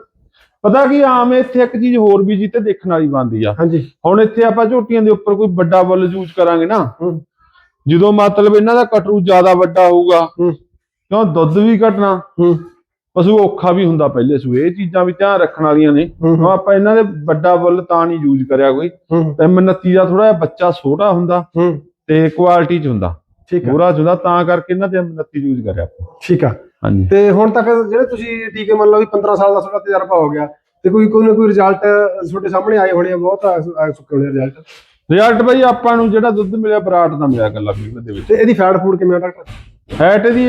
Speaker 2: ਪਤਾ ਕੀ ਆਮ ਇੱਥੇ ਇੱਕ ਚੀਜ਼ ਹੋਰ ਵੀ ਜਿੱਤੇ ਦੇਖਣ ਵਾਲੀ ਬਣਦੀ ਆ।
Speaker 1: ਹਾਂਜੀ।
Speaker 2: ਹੁਣ ਇੱਥੇ ਆਪਾਂ ਝੋਟੀਆਂ ਦੇ ਉੱਪਰ ਕੋਈ ਵੱਡਾ ਬੁੱਲ ਯੂਜ਼ ਕਰਾਂਗੇ ਨਾ। ਜਦੋਂ ਮਤਲਬ ਇਹਨਾਂ ਦਾ ਕਟਰੂ ਜ਼ਿਆਦਾ ਵੱਡਾ ਹੋਊਗਾ ਕਿਉਂ ਦੁੱਧ ਵੀ ਘਟਣਾ? ਪਸ਼ੂ ਔਖਾ ਵੀ ਹੁੰਦਾ ਪਹਿਲੇ ਸੂਏ ਇਹ ਚੀਜ਼ਾਂ ਵੀ ਧਿਆਨ ਰੱਖਣ ਵਾਲੀਆਂ ਨੇ। ਆਪਾਂ ਇਹਨਾਂ ਦੇ ਵੱਡਾ ਬੁੱਲ ਤਾਂ ਨਹੀਂ ਯੂਜ਼ ਕਰਿਆ ਕੋਈ। ਤੇ M29 ਦਾ ਥੋੜਾ ਜਿਹਾ ਬੱਚਾ ਛੋਟਾ ਹੁੰਦਾ ਤੇ ਕੁਆਲਿਟੀ ਚ ਹੁੰਦਾ।
Speaker 1: ਠੀਕ ਆ।
Speaker 2: ਚ ਹੁੰਦਾ ਤਾਂ ਕਰਕੇ ਇਹਨਾਂ ਤੇ M29 ਯੂਜ਼ ਕਰਿਆ
Speaker 1: ਠੀਕ ਆ।
Speaker 2: ਹਾਂਜੀ।
Speaker 1: ਤੇ ਹੁਣ ਤੱਕ ਜਿਹੜੇ ਤੁਸੀਂ ਟੀਕੇ ਮੰਨ ਲਓ ਵੀ 15 ਸਾਲ ਦਾ ਤੁਹਾਡਾ ਤਜਰਬਾ ਹੋ ਗਿਆ ਤੇ ਕੋਈ ਕੋਈ ਨਾ ਕੋਈ ਰਿਜ਼ਲਟ ਤੁਹਾਡੇ ਸਾਹਮਣੇ ਆਏ ਹੋਣੇ ਆ ਬਹੁਤ ਆ ਆ ਚੁੱਕੇ ਹੋਣੇ ਰਿਜ਼ਲਟ
Speaker 2: ਰਿਜ਼ਲਟ ਬਈ ਆਪਾਂ ਨੂੰ ਜਿਹੜਾ ਦੁੱਧ ਮਿਲਿਆ ਬਰਾਟ ਦਾ ਮਿਲਿਆ ਕੱਲਾ ਵੀਹ ਦੇ ਵਿੱਚ।
Speaker 1: ਤੇ ਇਹਦੀ ਫੈਟ ਫੂਡ ਕਿਵੇਂ ਆ ਡਾਕਟਰ
Speaker 2: ਫੈਟ ਇਹਦੀ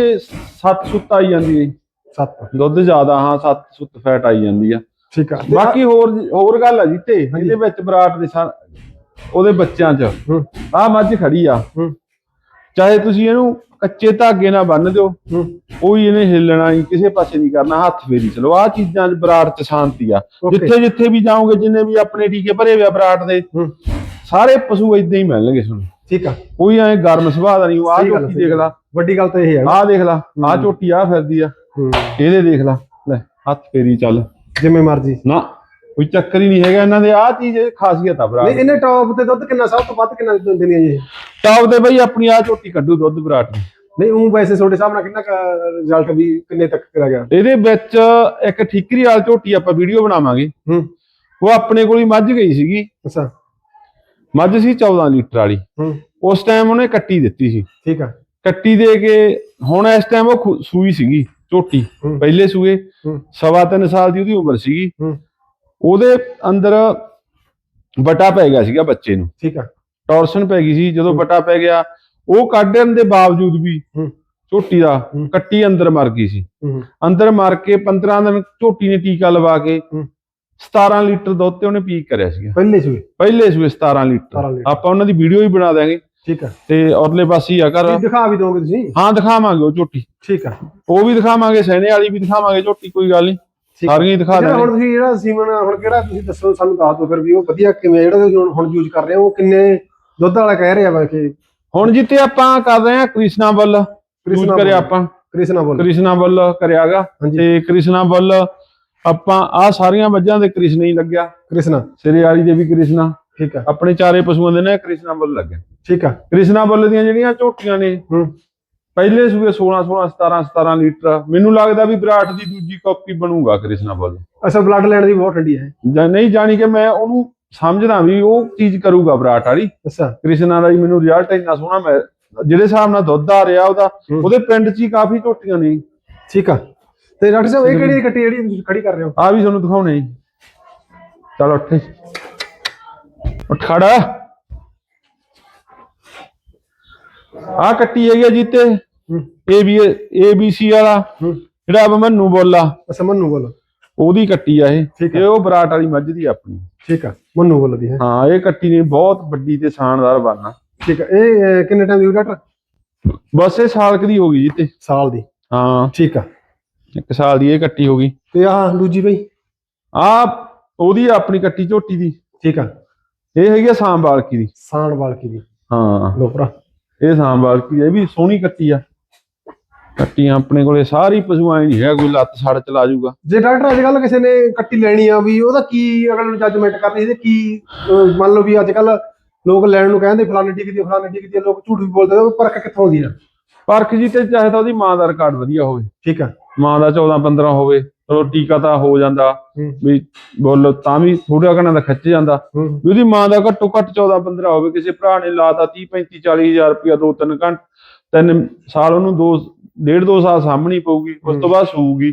Speaker 2: 7 ਸੁੱਤ ਆਈ ਜਾਂਦੀ ਹੈ।
Speaker 1: 7
Speaker 2: ਦੁੱਧ ਜ਼ਿਆਦਾ ਹਾਂ 7 ਸੁੱਤ ਫੈਟ ਆਈ ਜਾਂਦੀ ਆ।
Speaker 1: ਠੀਕ ਆ।
Speaker 2: ਬਾਕੀ ਹੋਰ ਹੋਰ ਗੱਲ ਆ ਜੀ ਤੇ। ਇਹਦੇ ਵਿੱਚ ਬਰਾਟ ਦੇ ਸਾਰ ਉਹਦੇ ਬੱਚਿਆਂ 'ਚ। ਆਹ ਮੱਝ ਖੜੀ ਆ। ਚਾਹੇ ਤੁਸੀਂ ਇਹਨੂੰ ਕੱਚੇ ਧਾਗੇ ਨਾਲ ਬੰਨ ਦਿਓ।
Speaker 1: ਹੂੰ।
Speaker 2: ਕੋਈ ਇਹਨੇ ਹਿੱਲਣਾ ਨਹੀਂ ਕਿਸੇ ਪਾਸੇ ਨਹੀਂ ਕਰਨਾ ਹੱਥ ਫੇਰੀ ਚਲੋ। ਆਹ ਚੀਜ਼ਾਂ 'ਚ ਬਰਾਟ 'ਚ ਸ਼ਾਂਤੀ ਆ. ਜਿੱਥੇ ਜਿੱਥੇ ਵੀ ਜਾਓਗੇ ਜਿੰਨੇ ਵੀ ਆਪਣੇ ਟੀਕੇ ਭਰੇ ਹੋਏ ਆ ਬਰਾਟ ਦੇ
Speaker 1: ਹੂੰ।
Speaker 2: ਸਾਰੇ ਪਸ਼ੂ ਇਦਾਂ ਹੀ ਮਿਲਣਗੇ ਤੁਹਾਨੂੰ।
Speaker 1: ਠੀਕ ਆ।
Speaker 2: ਕੋਈ ਐ ਗਰਮ ਸੁਭਾਅ ਦਾ ਨਹੀਂ
Speaker 1: ਗੱਲ ਆ,
Speaker 2: ਝੋਟੀ ਦੇਖ ਲਾ।
Speaker 1: ਵੱਡੀ ਗੱਲ ਤਾਂ ਇਹ ਹੈ
Speaker 2: ਆਹ ਦੇਖ ਲਾ ਆਹ ਝੋਟੀ ਆ ਫਿਰਦੀ ਆ।
Speaker 1: ਹੂੰ।
Speaker 2: ਇਹਦੇ ਦੇਖ ਲਾ। ਲੈ ਹੱਥ ਫੇਰੀ ਚੱਲ।
Speaker 1: ਜਿਵੇਂ ਮਰਜ਼ੀ।
Speaker 2: ਨਾ। ਕੋਈ ਚੱਕਰ ਹੀ ਨਹੀਂ ਹੈਗਾ ਇਹਨਾਂ ਦੇ ਆਹ ਚੀਜ਼ ਖਾਸੀਅਤ ਆ ਭਰਾ
Speaker 1: ਨਹੀਂ ਇਹਨੇ ਟੌਪ ਤੇ ਦੁੱਧ ਕਿੰਨਾ ਸਭ ਤੋਂ ਵੱਧ ਕਿੰਨਾ ਦਿੰਦੇ ਨੇ ਜੀ?
Speaker 2: ਟਾਪ ਦੇ ਬਈ ਆਪਣੀ ਆਹ ਝੋਟੀ ਕੱਢੂ ਦੁੱਧ ਬਰਾਟ ਦੀ
Speaker 1: ਨਹੀਂ ਉਹ ਵੈਸੇ ਤੁਹਾਡੇ ਨਾਲ ਕਿੰਨਾ ਰਿਜ਼ਲਟ ਵੀ ਕਿੰਨੇ ਤੱਕ ਕਰਿਆ ਗਿਆ?
Speaker 2: ਇਹਦੇ ਵਿੱਚ ਇੱਕ ਠੀਕਰੀ ਵਾਲ ਝੋਟੀ ਆਪਾਂ ਵੀਡੀਓ ਬਣਾਵਾਂਗੇ।
Speaker 1: ਹੂੰ।
Speaker 2: ਉਹ ਆਪਣੇ ਕੋਲ ਹੀ ਮੱਝ ਗਈ ਸੀਗੀ।
Speaker 1: ਅੱਛਾ।
Speaker 2: ਮੱਝ ਸੀ 14 ਲੀਟਰ ਵਾਲੀ।
Speaker 1: ਹੂੰ।
Speaker 2: ਉਸ ਟਾਈਮ ਉਹਨੇ ਕੱਟੀ ਦਿੱਤੀ ਸੀ।
Speaker 1: ਠੀਕ ਆ।
Speaker 2: ਕੱਟੀ ਦੇ ਕੇ ਹੁਣ ਇਸ ਟਾਈਮ ਉਹ ਸੂਈ ਸੀਗੀ ਝੋਟੀ। ਪਹਿਲੇ ਸੂਏ। ਸਵਾ ਤਿੰਨ ਸਾਲ ਦੀ ਉਹਦੀ ਉਮਰ ਸੀਗੀ।
Speaker 1: ਹੂੰ।
Speaker 2: ਉਹਦੇ ਅੰਦਰ ਬਟਾ ਪੈ ਗਿਆ ਸੀਗਾ ਬੱਚੇ ਨੂੰ।
Speaker 1: ਠੀਕ ਆ।
Speaker 2: ਟੌਰਸ਼ਨ ਪੈ ਗਈ ਸੀ ਜਦੋਂ ਬਟਾ ਪੈ ਗਿਆ ਉਹ ਕੱਢਣ ਦੇ ਬਾਵਜੂਦ ਵੀ ਝੋਟੀ ਦਾ। ਕੱਟੀ ਅੰਦਰ ਮਰ ਗਈ ਸੀ। ਅੰਦਰ ਮਰ ਕੇ 15 ਦਿਨ ਝੋਟੀ ਨੇ ਟੀਕਾ ਲਵਾ ਕੇ
Speaker 1: ਹੂੰ।
Speaker 2: 17 ਲੀਟਰ ਦੁੱਧ ਤੇ ਉਹਨੇ ਪੀਕ ਕਰਿਆ ਸੀਗਾ।
Speaker 1: ਪਹਿਲੇ ਸੂਏ?
Speaker 2: ਪਹਿਲੇ ਸੂਏ 17
Speaker 1: 17
Speaker 2: ਲੀਟਰ। ਆਪਾਂ ਉਹਨਾਂ ਦੀ ਵੀਡੀਓ ਹੀ ਬਣਾ ਦਾਂਗੇ
Speaker 1: ਠੀਕ ਆ।
Speaker 2: ਤੇ ਔਰਲੇ ਪਾਸੇ ਆ
Speaker 1: ਇਹ ਦਿਖਾ ਵੀ ਦੋਗੇ ਤੁਸੀਂ?
Speaker 2: ਹਾਂ ਦਿਖਾਵਾਂਗੇ ਉਹ ਝੋਟੀ।
Speaker 1: ਠੀਕ ਆ।
Speaker 2: ਉਹ ਵੀ ਦਿਖਾਵਾਂਗੇ ਸੈਨੇ ਵਾਲੀ ਵੀ ਦਿਖਾਵਾਂਗੇ ਝੋਟੀ ਕੋਈ ਗੱਲ ਨਹੀਂ। ਸਾਰੀਆਂ ਹੀ ਦਿਖਾ
Speaker 1: ਜਿਹੜਾ ਹੁਣ
Speaker 2: ਦਾਂਗੇ
Speaker 1: ਤੁਸੀਂ ਜਿਹੜਾ ਸੀਮਨ ਹੁਣ ਕਿਹੜਾ ਤੁਸੀਂ ਦੱਸੋ ਸਾਨੂੰ ਦੱਸ ਦਿਓ ਫਿਰ ਵੀ ਉਹ ਵਧੀਆ ਕਿਵੇਂ ਆ, ਜਿਹੜਾ ਤੁਸੀਂ ਹੁਣ ਹੁਣ ਯੂਜ਼ ਕਰ ਰਹੇ ਹੋ ਉਹ ਕਿੰਨੇ ਦੁੱਧ ਵਾਲਾ ਕਹਿ ਰਿਹਾ ਵਾ ਕਿ
Speaker 2: ਹੁਣ ਜਿੱਤੇ ਆਪਾਂ ਕਰ ਰਹੇ ਹਾਂ ਕ੍ਰਿਸ਼ਨਾ ਬੱਲ ਯੂਜ਼
Speaker 1: ਕ੍ਰਿਸ਼ਨਾ
Speaker 2: ਕਰਿਆ। ਆਪਾਂ।
Speaker 1: ਕ੍ਰਿਸ਼ਨਾ ਬੋਲ
Speaker 2: ਕ੍ਰਿਸ਼ਨਾ ਬੱਲ ਕਰਿਆਗਾ।
Speaker 1: ਹਾਂਜੀ।
Speaker 2: ਤੇ ਕ੍ਰਿਸ਼ਨਾ ਬੱਲ ਆਪਾਂ ਆ ਸਾਰੀਆਂ ਮੱਝਾਂ ਦੇ ਕ੍ਰਿਸ਼ਨਾ ਹੀ ਲੱਗਿਆ।
Speaker 1: ਕ੍ਰਿਸ਼ਨਾ।
Speaker 2: ਸਿਰੇ ਵਾਲੀ ਦੇ ਵੀ ਕ੍ਰਿਸ਼ਨਾ।
Speaker 1: ਠੀਕ ਆ।
Speaker 2: ਆਪਣੇ ਚਾਰੇ ਪਸ਼ੂਆਂ ਦੇ ਨੇ ਕ੍ਰਿਸ਼ਨਾ ਬੱਲ ਲੱਗਿਆ।
Speaker 1: ਠੀਕ ਆ।
Speaker 2: ਕ੍ਰਿਸ਼ਨਾ ਬੱਲ ਦੀਆਂ ਜਿਹੜੀਆਂ ਝੋਟੀਆਂ ਨੇ
Speaker 1: ਹੂੰ।
Speaker 2: ਪਹਿਲੇ ਸੂਏ 16 16 17 17 ਲੀਟਰ। ਮੈਨੂੰ ਲੱਗਦਾ ਵੀ ਵਿਰਾਟ ਦੀ ਦੂਜੀ ਕਾਪੀ ਬਣੂਗਾ ਕ੍ਰਿਸ਼ਨਾ ਬੱਲ
Speaker 1: ਅੱਛਾ ਬਲੱਡ ਲੈਣ ਦੀ ਬਹੁਤ ਠੰਡੀ ਹੈ।
Speaker 2: ਜਾਂ ਨਹੀਂ ਜਾਣੀ ਕਿ ਮੈਂ ਉਹਨੂੰ ਸਮਝਦਾ ਵੀ ਉਹ ਚੀਜ਼ ਕਰੂਗਾ ਵਿਰਾਟ ਵਾਲੀ।
Speaker 1: ਅੱਛਾ।
Speaker 2: ਕ੍ਰਿਸ਼ਨਾ ਦਾ ਹੀ ਮੈਨੂੰ ਰਿਜ਼ਲਟ ਇੰਨਾ ਸੋਹਣਾ ਮੈਂ ਜਿਹੜੇ ਹਿਸਾਬ ਨਾਲ ਦੁੱਧ ਆ ਰਿਹਾ ਉਹਦਾ। ਉਹਦੇ ਪਿੰਡ 'ਚ ਹੀ ਕਾਫੀ ਝੋਟੀਆਂ ਨੇ।
Speaker 1: ਠੀਕ ਆ। ਤੇ ਡਾਕਟਰ ਸਾਹਿਬ ਇਹ ਕਿਹੜੀ ਕੱਟੀ ਜਿਹੜੀ ਤੁਸੀਂ ਖੜੀ ਕਰ ਰਹੇ ਹੋ?
Speaker 2: ਆ ਵੀ ਤੁਹਾਨੂੰ ਦਿਖਾਉਣੇ। ਚਲ ਉੱਠ। ਉੱਠ ਖੜ। ਆ ਕੱਟੀ ਹੈਗੀ ਆ ਜੀਤੇ
Speaker 1: ਹੂੰ।
Speaker 2: A B A B C ਵਾਲਾ। ਜਿਹੜਾ ਅਬ ਮੈਨੂੰ ਬੋਲਾ।
Speaker 1: ਅੱਛਾ ਮੰਨੂ ਬੋਲੋ।
Speaker 2: ਉਹਦੀ ਕੱਟੀ ਆ ਇਹ। ਇਹ ਉਹ ਬਰਾਟ ਵਾਲੀ ਮੱਝ ਦੀ ਆਪਣੀ।
Speaker 1: ਠੀਕ ਆ ਮੰਨੂ ਬੋਲਦੀ ਹੈ।
Speaker 2: ਹਾਂ ਇਹ ਕੱਟੀ ਨੇ ਬਹੁਤ ਵੱਡੀ ਤੇ ਸ਼ਾਨਦਾਰ ਬਣਨਾ
Speaker 1: ਠੀਕ ਆ ਇਹ ਕਿੰਨੇ ਟਾਈਮ ਦੀ ਹੋਈ ਡਾਕਟਰ?
Speaker 2: ਬਸ ਇਹ ਸਾਲ ਦੀ ਹੋ ਗਈ ਜੀਤੇ
Speaker 1: ਸਾਲ ਦੀ।
Speaker 2: ਹਾਂ।
Speaker 1: ਠੀਕ ਆ।
Speaker 2: ਇੱਕ ਸਾਲ ਦੀ ਇਹ ਕੱਟੀ ਹੋ ਗਈ।
Speaker 1: ਤੇ ਆਹ ਦੂਜੀ ਬਈ?
Speaker 2: ਆ ਉਹਦੀ ਆਪਣੀ ਕੱਟੀ ਝੋਟੀ ਦੀ।
Speaker 1: ਠੀਕ ਆ।
Speaker 2: ਇਹ ਹੈਗੀ ਆ ਸਾਂਬਾਲਕੀ ਦੀ।
Speaker 1: ਸਾਣ ਬਾਲਕੀ ਦੀ।
Speaker 2: ਹਾਂ।
Speaker 1: ਲੋ ਭਰਾ।
Speaker 2: ਇਹ ਸਾਂਬਾਲਕੀ ਦੀ, ਇਹ ਵੀ ਸੋਹਣੀ ਕੱਟੀ ਆ। ਕੱਟੀਆਂ ਆਪਣੇ ਕੋਲੇ ਸਾਰੀ ਪਸ਼ੂ ਐ ਨਹੀਂ ਹੈ ਕੋਈ ਲੱਤ ਸੜ ਚਲਾ ਜਾਊਗਾ।
Speaker 1: ਜੇ ਡਾਕਟਰ ਅੱਜ ਕੱਲ ਕਿਸੇ ਨੇ ਕੱਟੀ ਲੈਣੀ ਆ ਵੀ ਉਹਦਾ ਕੀ ਅਗਲੇ ਨੂੰ ਜੱਜਮੈਂਟ ਕਰਨੀ ਇਹਦੇ ਕੀ ਮੰਨ ਲਓ ਵੀ ਅੱਜ ਕੱਲ ਲੋਕ ਲੈਣ ਨੂੰ ਕਹਿੰਦੇ ਫਲਾਣੇ ਟਿਕ ਦੀ ਫਲਾਣੇ ਟਿਕ ਦੀ ਲੋਕ ਝੂਠ ਵੀ ਬੋਲਦੇ ਨੇ ਪਰਖ ਕਿੱਥੋਂ ਆਉਂਦੀ ਆ?
Speaker 2: ਪਰਖ ਜੀ ਤੇ ਚਾਹੇ ਤਾਂ ਉਹਦੀ ਮਾਂ ਦਾ ਰਿਕਾਰਡ ਵਧੀਆ ਹੋਵੇ।
Speaker 1: ਠੀਕ ਆ।
Speaker 2: ਮਾਂ ਦਾ 14 15 ਹੋਵੇ। ਚਲੋ ਟੀਕਾ ਤਾਂ ਹੋ ਜਾਂਦਾ। ਵੀ ਬੋਲ ਤਾਂ ਵੀ ਥੋੜਾ ਘਣਾ ਦਾ ਖਿੱਚ ਜਾਂਦਾ। ਵੀ ਉਹਦੀ ਮਾਂ ਦਾ ਘੱਟੋ ਘੱਟ 14 15 ਹੋਵੇ ਕਿਸੇ ਭਰਾ ਨੇ ਲਾਤਾ 30 35 40 ਹਜ਼ਾਰ ਰੁਪਇਆ ਦੋ ਤਿੰਨ ਘੰਟ ਤਿੰਨ ਸਾਲ ਉਹਨੂੰ ਦੋ ਡੇਢ ਦੋ ਸਾਲ ਸਾਹਮਣੀ ਪਊਗੀ ਉਸ ਤੋਂ ਬਾਅਦ ਸੂਗੀ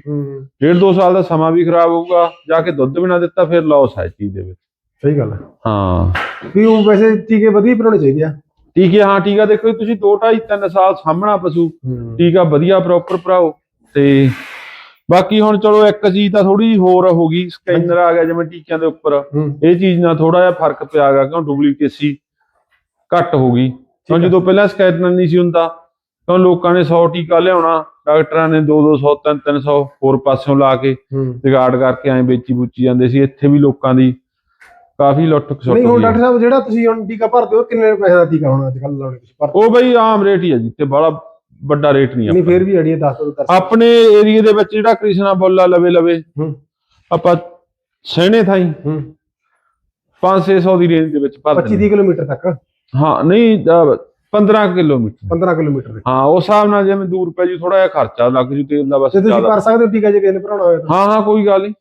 Speaker 2: ਡੇਢ ਦੋ ਸਾਲ ਦਾ ਸਮਾਂ ਵੀ ਖਰਾਬ ਹੋਊਗਾ ਜਾ ਕੇ ਦੁੱਧ ਵੀ ਨਾ ਦਿੱਤਾ ਫਿਰ ਲਾਸ ਹੈ ਚੀਜ਼ ਦੇ ਵਿੱਚ।
Speaker 1: ਸਹੀ ਗੱਲ ਹੈ।
Speaker 2: ਹਾਂ।
Speaker 1: ਵੀ ਉਹ ਵੈਸੇ ਟੀਕੇ ਵਧੀਆ ਬਣਾਉਣੇ ਚਾਹੀਦੇ ਆ।
Speaker 2: ਟੀਕੇ ਹਾਂ ਟੀਕਾ ਦੇਖੋ ਤੁਸੀਂ 2 2.5 3 ਸਾਲ ਸਾਹਮਣਾ ਪਸ਼ੂ ਟੀਕਾ ਵਧੀਆ ਪ੍ਰੋਪਰ ਭਰਾਓ ਤੇ ਬਾਕੀ ਹੁਣ ਚਲੋ ਇੱਕ ਚੀਜ਼ ਤਾਂ ਥੋੜੀ ਜਿਹੀ ਹੋਰ ਹੋ ਗਈ ਸਕੈਨਰ ਆ ਗਿਆ ਜਿਵੇਂ ਟੀਕਿਆਂ ਦੇ ਉੱਪਰ।
Speaker 1: ਹੂੰ।
Speaker 2: ਇਹ ਚੀਜ਼ ਨਾਲ ਥੋੜਾ ਜਿਹਾ ਫ਼ਰਕ ਪਿਆ ਕਿਉਂ ਡੁਪਲੀਕੇਸੀ ਘੱਟ ਹੋ ਗਈ। ਹੁਣ
Speaker 1: ਹੈ।
Speaker 2: ਜਦੋਂ ਪਹਿਲਾਂ ਸਕੈਨਰ ਨਹੀਂ ਸੀ ਹੁੰਦਾ ਕਿਉਂ ਲੋਕਾਂ ਨੇ 100 ਟੀਕਾ ਲਿਆਉਣਾ ਡਾਕਟਰਾਂ ਨੇ 2 200 3 300 ਹੋਰ ਪਾਸਿਓਂ ਲਾ ਕੇ
Speaker 1: ਹੂੰ।
Speaker 2: ਰਿਗਾਰਡ ਕਰਕੇ ਐਂ ਵੇਚੀ ਬੁੱਚੀ ਜਾਂਦੇ ਸੀ। ਇੱਥੇ ਵੀ ਲੋਕਾਂ ਦੀ ਕਾਫੀ ਲੁੱਟ ਖਸੁੱਟ
Speaker 1: ਨਹੀਂ ਹੁਣ
Speaker 2: ਹੈ।
Speaker 1: ਡਾਕਟਰ ਸਾਹਿਬ ਜਿਹੜਾ ਤੁਸੀਂ ਹੁਣ ਟੀਕਾ ਭਰਦੇ ਹੋ ਕਿੰਨੇ ਪੈਸੇ ਦਾ ਟੀਕਾ ਹੋਣਾ ਅੱਜ ਕੱਲ ਲਾਉਣੇ ਤੁਸੀਂ ਭਰਦੇ
Speaker 2: ਉਹ ਬਈ ਆਮ ਰੇਟ ਹੀ ਆ ਜੀ ਤੇ ਬੜਾ ਵੱਡਾ ਰੇਟ ਨਹੀਂ
Speaker 1: ਨਹੀਂ ਫੇਰ ਵੀ ਅੜੀਏ ਦੱਸ ਦੋ ਦੱਸ
Speaker 2: ਆਪਣੇ ਏਰੀਏ ਦੇ ਵਿੱਚ ਜਿਹੜਾ ਕ੍ਰਿਸ਼ਨਾ ਬੋਲਾ ਲਵੇ ਲਵੇ
Speaker 1: ਹੂੰ।
Speaker 2: ਆਪਾਂ ਸਹਿਣੇ ਥਾਈ
Speaker 1: ਹੂੰ।
Speaker 2: 5-600 ਦੀ ਰੇਂਜ ਦੇ ਵਿੱਚ ਭਰ
Speaker 1: 25
Speaker 2: ਦਿੰਦੇ।
Speaker 1: ਤੀਹ ਕਿਲੋਮੀਟਰ ਤੱਕ?
Speaker 2: ਹਾਂ ਨਹੀਂ ਅਹ, 15 ਕਿਲੋਮੀਟਰ।
Speaker 1: 15 ਕਿਲੋਮੀਟਰ ਦੇ।
Speaker 2: ਹਾਂ ਉਸ ਹਿਸਾਬ ਨਾਲ ਜਿਵੇਂ ਦੂਰ ਪੈ ਜੂ ਥੋੜਾ ਜਿਹਾ ਖਰਚਾ ਲੱਗ ਜੂ ਤੇਲ ਦਾ ਬਸ
Speaker 1: ਤੇ ਤੁਸੀਂ
Speaker 2: ਜ਼ਿਆਦਾ।
Speaker 1: ਕਰ ਸਕਦੇ ਹੋ ਟੀਕਾ ਜੇ ਕਿਸੇ ਨੇ ਭਰਾਉਣਾ ਹੋਵੇ ਤਾਂ।
Speaker 2: ਹਾਂ ਹਾਂ ਕੋਈ ਗੱਲ ਨਹੀਂ।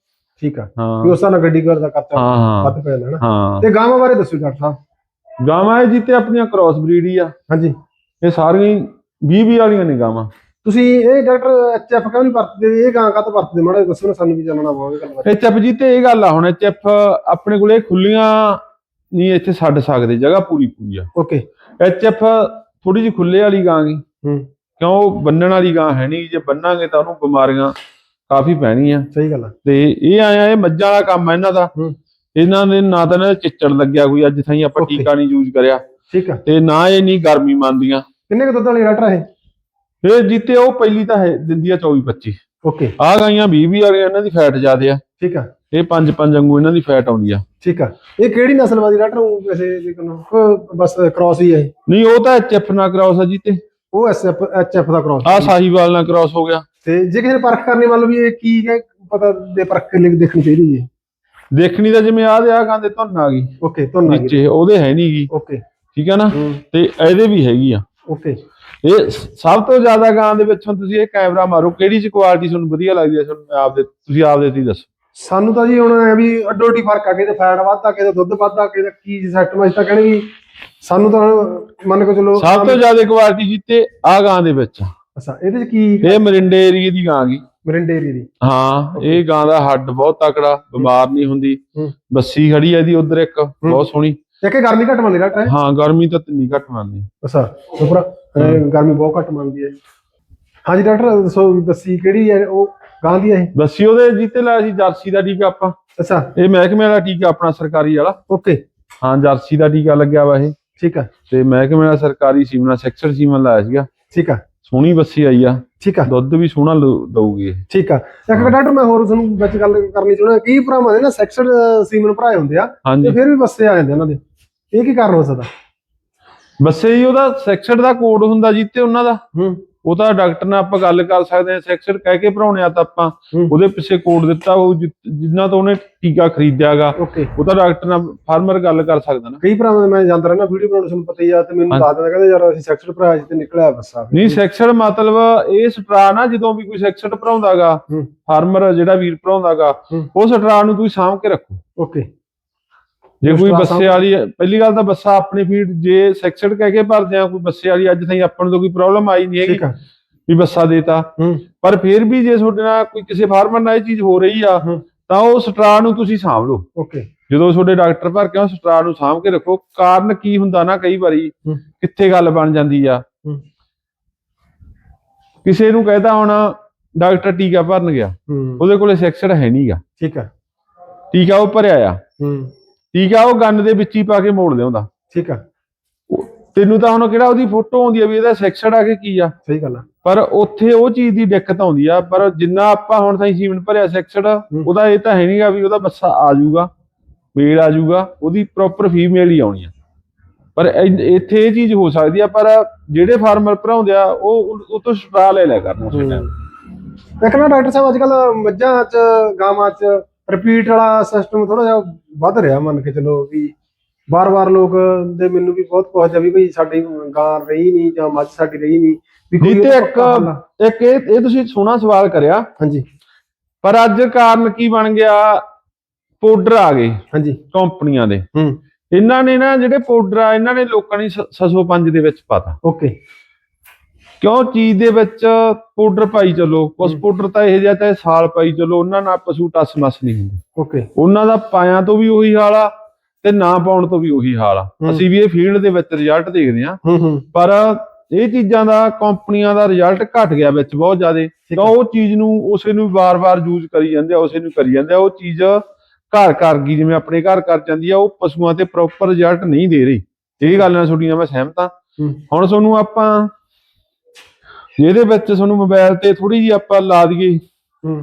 Speaker 1: ਠੀਕ ਆ। ਵੀ
Speaker 2: ਹਾਂ
Speaker 1: ਉਸ ਨਾਲ ਗੱਡੀ ਕਰ ਦਾ ਖਰਚਾ
Speaker 2: ਹਾਂ ਹਾਂ।
Speaker 1: ਵੱਧ ਪੈ ਨਾ
Speaker 2: ਹਾਂ।
Speaker 1: ਤੇ ਗਾਵਾਂ ਬਾਰੇ ਦੱਸੋ ਡਾਕਟਰ ਸਾਹਿਬ।
Speaker 2: ਗਾਵਾਂ ਇਹ ਜਿੱਤੇ ਆਪਣੀਆਂ ਕ੍ਰਾਸ ਬਰੀਡ ਹੀ ਆ।
Speaker 1: ਹਾਂਜੀ।
Speaker 2: ਇਹ ਸਾਰੀਆਂ 20 20 ਵਾਲੀਆਂ ਨੇ ਗਾਵਾਂ
Speaker 1: ਤੁਸੀਂ ਇਹ ਡਾਕਟਰ ਐਚਐਫ ਕਿਉਂ ਨਹੀਂ ਵਰਤਦੇ? ਇਹ ਗਾਂ ਕਾ ਤਾਂ ਵਰਤਦੇ? ਮਾੜਾ ਜਿਹਾ ਦੱਸੋ ਨਾ ਸਾਨੂੰ ਵੀ ਜਾਣਨਾ ਪਵੇ ਗੱਲ ਬਾਰੇ
Speaker 2: ਐਚਐਫ ਜੀ ਤੇ ਇਹ ਗੱਲ ਆ ਹੁਣ ਐਚਐਫ ਆਪਣੇ ਕੋਲੇ ਖੁੱਲੀਆਂ ਨਹੀਂ ਇੱਥੇ ਛੱਡ ਸਕਦੇ ਜਗ੍ਹਾ ਪੂਰੀ ਪੂਰੀ ਆ।
Speaker 1: ਓਕੇ
Speaker 2: ਐਚਐਫ ਥੋੜੀ ਜਿਹੀ ਖੁੱਲੇ ਵਾਲੀ ਗਾਂ ਗੀ
Speaker 1: ਹੂੰ।
Speaker 2: ਕਿਉਂ? ਬੰਨਣ ਵਾਲੀ ਗਾਂ ਹੈ ਨਹੀਂ ਜੇ ਬੰਨਾਂਗੇ ਤਾਂ ਉਹਨੂੰ ਬਿਮਾਰੀਆਂ ਕਾਫੀ ਪੈਣੀਆਂ।
Speaker 1: ਸਹੀ ਗੱਲ ਆ।
Speaker 2: ਤੇ ਇਹ ਆਇਆ ਇਹ ਮੱਝਾਂ ਵਾਲਾ ਕੰਮ ਆ ਇਹਨਾਂ ਦਾ।
Speaker 1: ਹੂੰ।
Speaker 2: ਇਹਨਾਂ ਨੇ ਨਾ ਤਾਂ ਇਹਨਾਂ ਦੇ ਚਿੱਚੜ ਲੱਗਿਆ ਕੋਈ ਅੱਜ ਤਾਈਂ ਆਪਾਂ. ਟੀਕਾ ਨਹੀਂ ਯੂਜ਼ ਕਰਿਆ।
Speaker 1: ਠੀਕ ਆ।
Speaker 2: ਤੇ ਨਾ ਇਹ ਨਹੀਂ ਗਰਮੀ ਮੰਨਦੀਆਂ।
Speaker 1: ਕਿੰਨੇ ਕੁ ਦੁੱਧ ਵਾਲੀ ਡਾਕਟਰ ਇਹ?
Speaker 2: ਇਹ ਜਿੱਤੇ ਉਹ ਪਹਿਲੀ ਤਾਂ ਹੈ ਦਿੰਦੀ ਆ 24 25
Speaker 1: ਓਕੇ।
Speaker 2: ਆ ਗਾਈਆਂ 20 20 ਵਾਲੀਆਂ ਇਹਨਾਂ ਦੀ ਫੈਟ ਜ਼ਿਆਦੇ ਆ।
Speaker 1: ਠੀਕ ਆ।
Speaker 2: ਇਹ ਪੰਜ ਪੰਜ ਵਾਂਗੂ ਇਹਨਾਂ ਦੀ ਫੈਟ ਆਉਂਦੀ ਆ।
Speaker 1: ਠੀਕ ਆ। ਇਹ ਕਿਹੜੀ ਨਸਲ ਵਾਲੀ ਡਾਕਟਰ ਉਹ ਵੈਸੇ ਜੇ ਕੋਲ ਬਸ ਕ੍ਰਾਸ ਹੀ ਹੈ?
Speaker 2: ਨਹੀਂ ਉਹ ਤਾਂ ਐਚਐਫ ਨਾਲ ਕ੍ਰਾਸ ਆ ਜਿੱਤੇ।
Speaker 1: ਉਹ ਐਸਐਫ ਐਚਐਫ ਦਾ ਕ੍ਰਾਸ
Speaker 2: ਆ ਸਾਹੀਵਾਲ ਨਾਲ ਕ੍ਰਾਸ ਹੋ ਗਿਆ।
Speaker 1: ਤੇ ਜੇ ਕਿਸੇ ਨੇ ਪਰਖ ਕਰਨੀ ਲਓ ਵੀ ਇਹ ਕੀ ਹੈ ਪਤਾ ਦੇ ਪਰਖ ਕੇ ਦੇਖਣੀ ਚਾਹੀਦੀ ਹੈ
Speaker 2: ਦੇਖਣੀ ਤਾਂ ਜਿਵੇਂ ਆ ਦੇ ਆ ਗਾਂ ਦੇ ਧੁੰਨ ਆ ਗਈ।
Speaker 1: ਓਕੇ ਧੰਨਵਾਦ
Speaker 2: ਵਿੱਚ ਉਹਦੇ ਹੈ ਨਹੀਂ ਗੀ।
Speaker 1: ਓਕੇ।
Speaker 2: ਠੀਕ ਆ ਨਾ? ਤੇ ਇਹਦੇ ਵੀ ਹੈਗੀ ਆ।
Speaker 1: ਓਕੇ
Speaker 2: ਇਹ ਸਭ ਤੋਂ ਜ਼ਿਆਦਾ ਗਾਂ ਦੇ ਵਿੱਚ ਹੁਣ ਤੁਸੀਂ ਇਹ ਕੈਮਰਾ ਮਾਰੋ ਕਿਹੜੀ ਚ ਕੁਆਲਿਟੀ ਤੁਹਾਨੂੰ ਵਧੀਆ ਲੱਗਦੀ ਹੈ ਤੁਹਾਨੂੰ ਆਪਦੇ ਤੁਸੀਂ ਆਪਦੇ ਤੇ ਹੀ ਦੱਸੋ।
Speaker 1: ਸਾਨੂੰ ਤਾਂ ਜੀ ਹੁਣ ਐ ਵੀ ਅੱਡੋ ਅੱਡੀ ਫ਼ਰਕ ਆ ਕਿਤੇ ਫੈਟ ਵੱਧਦਾ ਕਿਤੇ ਦੁੱਧ ਵੱਧਦਾ ਕਿਤੇ ਕੀ ਸੈੱਟ ਮਜ ਤਾਂ ਕਹਿਣਗੇ। ਸਾਨੂੰ ਤਾਂ ਮੰਨ ਕੇ ਚਲੋ
Speaker 2: ਸਭ ਤੋਂ ਜ਼ਿਆਦਾ ਕੁਆਲਿਟੀ ਜਿੱਤੇ ਆ ਗਾਂ ਦੇ ਵਿੱਚ।
Speaker 1: ਅੱਛਾ ਇਹਦੇ ਚ ਕੀ
Speaker 2: ਇਹ ਮਰਿੰਡੇ ਏਰੀਏ ਦੀ ਗਾਂ ਗੀ।
Speaker 1: ਮਰਿੰਡੇ ਏਰੀਏ ਦੀ।
Speaker 2: ਹਾਂ ਇਹ ਗਾਂ ਦਾ ਹੱਡ ਬਹੁਤ ਤਕੜਾ ਬਿਮਾਰ ਨਹੀਂ ਹੁੰਦੀ। ਬੱਸੀ ਖੜੀ ਹੈ ਇਹਦੀ ਉਧਰ ਇੱਕ ਬਹੁਤ ਸੋਹਣੀ।
Speaker 1: ਇੱਕ ਇਹ ਗਰਮੀ ਘੱਟ ਮੰਨਦੀ ਡਾਕਟਰ?
Speaker 2: ਹਾਂ? ਗਰਮੀ ਤਾਂ ਤਿੰਨੀ ਘੱਟ ਮੰਨਦੀ।
Speaker 1: ਅੱਛਾ ਉਪਰ ਗਰਮੀ ਬਹੁਤ ਘੱਟ ਮੰਨਦੀ ਹੈ ਹਾਂਜੀ ਡਾਕਟਰ ਦੱਸੋ ਬੱਸੀ ਕਿਹੜੀ ਹੈ ਉਹ ਗਾਂ ਦੀ ਹੈ
Speaker 2: ਬੱਸੀ ਉਹਦੇ ਜਿੱਤੇ ਲਾਇਆ ਸੀ ਜਰਸੀ ਦਾ ਟੀਕਾ ਆਪਾਂ।
Speaker 1: ਅੱਛਾ।
Speaker 2: ਇਹ ਮਹਿਕਮੇ ਵਾਲਾ ਟੀਕਾ ਆਪਣਾ ਸਰਕਾਰੀ ਵਾਲਾ।
Speaker 1: ਓਕੇ।
Speaker 2: ਹਾਂ ਜਰਸੀ ਦਾ ਟੀਕਾ ਲੱਗਿਆ ਵਾ ਇਹ।
Speaker 1: ਠੀਕ ਆ
Speaker 2: ਤੇ ਮਹਿਕਮੇ ਵਾਲਾ ਸਰਕਾਰੀ ਸੀਮਨਾ ਸੈਕਟਰ ਸੀਮਨ ਲਾਇਆ ਸੀਗਾ।
Speaker 1: ਠੀਕ ਆ
Speaker 2: ਸੋਹਣੀ ਬੱਸੀ ਆਈ ਆ।
Speaker 1: ਠੀਕ ਆ
Speaker 2: ਦੁੱਧ ਵੀ ਸੋਹਣਾ ਦਊਗੀ
Speaker 1: ਠੀਕ ਆ ਇੱਕ ਡਾਕਟਰ ਮੈਂ ਹੋਰ ਤੁਹਾਨੂੰ ਵਿੱਚ ਗੱਲ ਕਰਨੀ ਚਾਹੁੰਦਾ ਕਈ ਭਰਾਵਾਂ ਦੇ ਨਾ ਸੈਕਸਡ ਸੀਮਨ ਭਰਾਏ ਹੁੰਦੇ ਆ ਤੇ ਫਿਰ ਵੀ ਬੱਸੇ ਆ ਜਾਂਦੇ ਉਹਨਾਂ ਦੇ। ਇਹ ਕੀ ਕਾਰਨ ਹੋ ਸਕਦਾ?
Speaker 2: ਬੱਸੇ ਜੀ ਉਹਦਾ ਸੈਕਟਰ ਦਾ ਕੋਡ ਹੁੰਦਾ ਜੀ ਤੇ ਉਹਨਾਂ ਦਾ।
Speaker 1: ਹੂੰ।
Speaker 2: ਉਹ ਤਾਂ ਡਾਕਟਰ ਨਾਲ ਆਪਾਂ ਗੱਲ ਕਰ ਸਕਦੇ ਹਾਂ ਸੈਕਟਰ ਕਹਿ ਕੇ ਭਰਾਉਣੇ ਆ ਤਾਂ ਆਪਾਂ।
Speaker 1: ਹੂੰ।
Speaker 2: ਉਹਦੇ ਪਿੱਛੇ ਕੋਡ ਦਿੱਤਾ ਉਹ ਜਿ- ਜਿਨ੍ਹਾਂ ਤੋਂ ਉਹਨੇ ਟੀਕਾ ਖਰੀਦਿਆਗਾ। ਉਹ ਤਾਂ ਡਾਕਟਰ ਨਾਲ ਫਾਰਮਰ ਗੱਲ ਕਰ ਸਕਦਾ ਨਾ।
Speaker 1: ਕਈ ਭਰਾਵਾਂ ਦੇ ਮੈਂ ਜਾਂਦਾ ਰਹਿਣਾ ਵੀਡੀਓ ਬਣਾਉਣ ਤੁਹਾਨੂੰ ਪਤਾ ਹੀ ਆ ਤੇ ਮੈਨੂੰ
Speaker 2: ਹਾਂ।
Speaker 1: ਦੱਸ ਦਿੰਦਾ ਕਹਿੰਦੇ ਯਾਰ ਅਸੀਂ ਸੈਕਸਡ ਭਰਾਇਆ ਸੀ ਤੇ ਨਿਕਲਿਆ ਬੱਸਾ
Speaker 2: ਨਹੀਂ ਸੈਕਸ਼ਨ ਮਤਲਬ ਇਹ ਸਟਰਾ ਨਾ ਜਦੋਂ ਵੀ ਕੋਈ ਸੈਕਸ਼ਨ ਭਰਾਉਂਦਾਗਾ
Speaker 1: ਹੂੰ।
Speaker 2: ਫਾਰਮਰ ਜਿਹੜਾ ਵੀਰ ਭਰਾਉਂਦਾਗਾ
Speaker 1: ਹੂੰ।
Speaker 2: ਉਹ ਸਟਰਾ ਨੂੰ ਤੁਸੀਂ ਸਾਂਭ ਕੇ ਰੱਖੋ।
Speaker 1: ਓਕੇ।
Speaker 2: ਜੇ ਕੋਈ ਬੱਸੇ ਵਾਲੀ ਪਹਿਲੀ ਗੱਲ ਤਾਂ ਬੱਸਾ ਆਪਣੀ ਫੀਡ ਜੇ ਸੈਕਸ਼ਨ ਕਹਿ ਕੇ ਭਰਦੇ ਆ ਕੋਈ ਬੱਸੇ ਵਾਲੀ ਅੱਜ ਤਾਈਂ ਆਪਾਂ ਨੂੰ ਤਾਂ ਕੋਈ ਪ੍ਰੋਬਲਮ ਆਈ ਨਹੀਂ ਹੈਗੀ ਵੀ ਬੱਸਾ ਦੇਤਾ ਪਰ ਫਿਰ ਵੀ ਜੇ ਤੁਹਾਡੇ ਨਾਲ ਕੋਈ ਕਿਸੇ ਫਾਰਮਰ ਨਾਲ ਇਹ ਚੀਜ਼ ਹੋ ਰਹੀ ਆ। ਤਾਂ ਉਹ ਸਟਰਾ ਨੂੰ ਤੁਸੀਂ ਸਾਂਭ ਲਓ
Speaker 1: ਓਕੇ।
Speaker 2: ਜਦੋਂ ਤੁਹਾਡੇ ਡਾਕਟਰ ਭਰ ਕੇ ਉਹ ਸਟਰਾ ਨੂੰ ਸਾਂਭ ਕੇ ਰੱਖੋ। ਕਾਰਨ ਕੀ ਹੁੰਦਾ ਨਾ ਕਈ ਵਾਰੀ। ਕਿੱਥੇ ਗੱਲ ਬਣ ਜਾਂਦੀ ਆ। ਕਿਸੇ ਨੂੰ ਕਹਿਤਾ ਹੁਣ ਡਾਕਟਰ ਟੀਕਾ ਭਰਨ ਗਿਆ ਉਹਦੇ ਕੋਲੇ ਸੈਕਸ਼ਨ ਹੈ ਨਹੀਂਗਾ
Speaker 1: ਠੀਕ ਆ।
Speaker 2: ਟੀਕਾ ਉਹ ਭਰਿਆ ਆ।
Speaker 1: ਹੂੰ
Speaker 2: ਟੀਕਾ ਉਹ ਗੰਨ ਦੇ ਵਿੱਚ ਹੀ ਪਾ ਕੇ ਮੋੜ ਲਿਆਉਂਦਾ।
Speaker 1: ਠੀਕ ਆ।
Speaker 2: ਤੈਨੂੰ ਤਾਂ ਹੁਣ ਕਿਹੜਾ ਉਹਦੀ ਫੋਟੋ ਆਉਂਦੀ ਆ ਵੀ ਇਹਦਾ ਸੈਕਸ਼ਨ ਆ ਕੇ ਕੀ ਆ?
Speaker 1: ਸਹੀ ਗੱਲ ਆ।
Speaker 2: ਪਰ ਉੱਥੇ ਉਹ ਚੀਜ਼ ਦੀ ਦਿੱਕਤ ਆਉਂਦੀ ਆ ਪਰ ਜਿੰਨਾ ਆਪਾਂ ਹੁਣ ਤਾਈਂ ਸੀਮਨ ਭਰਿਆ ਸੈਕਸ਼ਨ ਉਹਦਾ ਇਹ ਤਾਂ ਹੈ ਨਹੀਂਗਾ ਵੀ ਉਹਦਾ ਬੱਸਾ ਆ ਜਾਊਗਾ ਮੇਲ ਆ ਜਾਊਗਾ ਉਹਦੀ ਪ੍ਰੋਪਰ ਫੀਮੇਲ ਹੀ ਆਉਣੀ ਆ। ਪਰ ਇੱਥੇ ਇਹ ਚੀਜ਼ ਹੋ ਸਕਦੀ ਆ ਪਰ ਜਿਹੜੇ ਫਾਰਮਰ ਭਰਾਉਂਦੇ ਆ ਉਹ ਉਹ ਤੋਂ ਸਟਰਾ ਲੈ ਲਿਆ ਕਰਨ ਉਸੇ ਟਾਈਮ
Speaker 1: ਨਾ ਡਾਕਟਰ ਸਾਹਿਬ ਅੱਜ ਕੱਲ ਮੱਝਾਂ ਚ ਗਾਵਾਂ ਚ ਰਿਪੀਟ ਵਾਲਾ ਸਿਸਟਮ ਥੋੜਾ ਜਿਹਾ ਵੱਧ ਰਿਹਾ ਮੰਨ ਕੇ ਚਲੋ ਵੀ ਬਾਰ-ਬਾਰ ਲੋਕ ਦੇ ਮੈਨੂੰ ਵੀ ਬਹੁਤ ਪੁੱਛਦੇ ਆ ਵੀ ਭਈ ਸਾਡੀ ਗਾਂ ਰਹੀ ਨਹੀਂ ਜਾਂ ਮੱਝ ਸਾਡੀ ਰਹੀ ਨਹੀਂ ਵੀ ਕੋਈ
Speaker 2: ਇੱਕ? ਇੱਕ ਇਹ ਇਹ ਤੁਸੀਂ ਸੋਹਣਾ ਸਵਾਲ ਕਰਿਆ।
Speaker 1: ਹਾਂਜੀ।
Speaker 2: ਪਰ ਅੱਜ ਕਾਰਨ ਕੀ ਬਣ ਗਿਆ? ਪਾਊਡਰ ਆ ਗਏ
Speaker 1: ਹਾਂਜੀ।
Speaker 2: ਕੰਪਨੀਆਂ ਦੇ।
Speaker 1: ਹੂੰ।
Speaker 2: ਇਹਨਾਂ ਨੇ ਨਾ ਜਿਹੜੇ ਪਾਊਡਰ ਆ ਇਹਨਾਂ ਨੇ ਲੋਕਾਂ ਨੇ 605 ਦੇ ਵਿੱਚ ਪਾਤਾ।
Speaker 1: ਓਕੇ
Speaker 2: ਕਿਉਂ ਚੀਜ਼ ਦੇ ਵਿੱਚ ਪਾਊਡਰ ਪਾਈ ਚੱਲੋ?
Speaker 1: ਹੂੰ।
Speaker 2: ਪਾਊਡਰ ਤਾਂ ਇਹ ਜਿਹਾ ਚਾਹੇ ਸਾਲ ਪਾਈ ਚੱਲੋ ਉਹਨਾਂ ਨਾਲ ਪਸ਼ੂ ਟਸ ਮਸ ਨਹੀਂ ਹੁੰਦੇ।
Speaker 1: ਓਕੇ।
Speaker 2: ਉਹਨਾਂ ਦਾ ਪਾਇਆਂ ਤੋਂ ਵੀ ਉਹੀ ਹਾਲ ਆ ਤੇ ਨਾ ਪਾਉਣ ਤੋਂ ਵੀ ਉਹੀ ਹਾਲ ਆ। ਅਸੀਂ ਵੀ ਇਹ ਫੀਲਡ ਦੇ ਵਿੱਚ ਰਿਜ਼ਲਟ ਦੇਖਦੇ ਆ ਪਰ ਇਹ ਚੀਜ਼ਾਂ ਦਾ ਕੰਪਨੀਆਂ ਦਾ ਰਿਜ਼ਲਟ ਘਟ ਗਿਆ ਵਿੱਚ ਬਹੁਤ ਜ਼ਿਆਦਾ। ਤਾਂ। ਉਹ ਚੀਜ਼ ਨੂੰ ਉਸੇ ਨੂੰ ਵਾਰ-ਵਾਰ ਯੂਜ਼ ਕਰੀ ਜਾਂਦੇ ਆ ਉਸੇ ਨੂੰ ਕਰੀ ਜਾਂਦੇ ਆ। ਉਹ ਚੀਜ਼ ਘਰ ਕਰ ਗਈ ਜਿਵੇਂ ਆਪਣੇ ਘਰ ਕਰ ਜਾਂਦੀ ਆ ਉਹ ਪਸ਼ੂਆਂ ਤੇ ਪ੍ਰੋਪਰ ਰਿਜ਼ਲਟ ਨਹੀਂ ਦੇ ਰਹੀ। ਇਹ ਗੱਲ ਨਾਲ ਤੁਹਾਡੀ ਮੈਂ ਸਹਿਮਤ ਹੂੰ। ਹੁਣ ਤੁਹਾਨੂੰ ਆਪਾਂ ਇਹਦੇ ਵਿੱਚ ਤੁਹਾਨੂੰ ਮੋਬਾਈਲ ਤੇ ਥੋੜੀ ਜੀ ਆਪਾਂ ਲਾ ਦਈਏ।
Speaker 1: ਹੂੰ।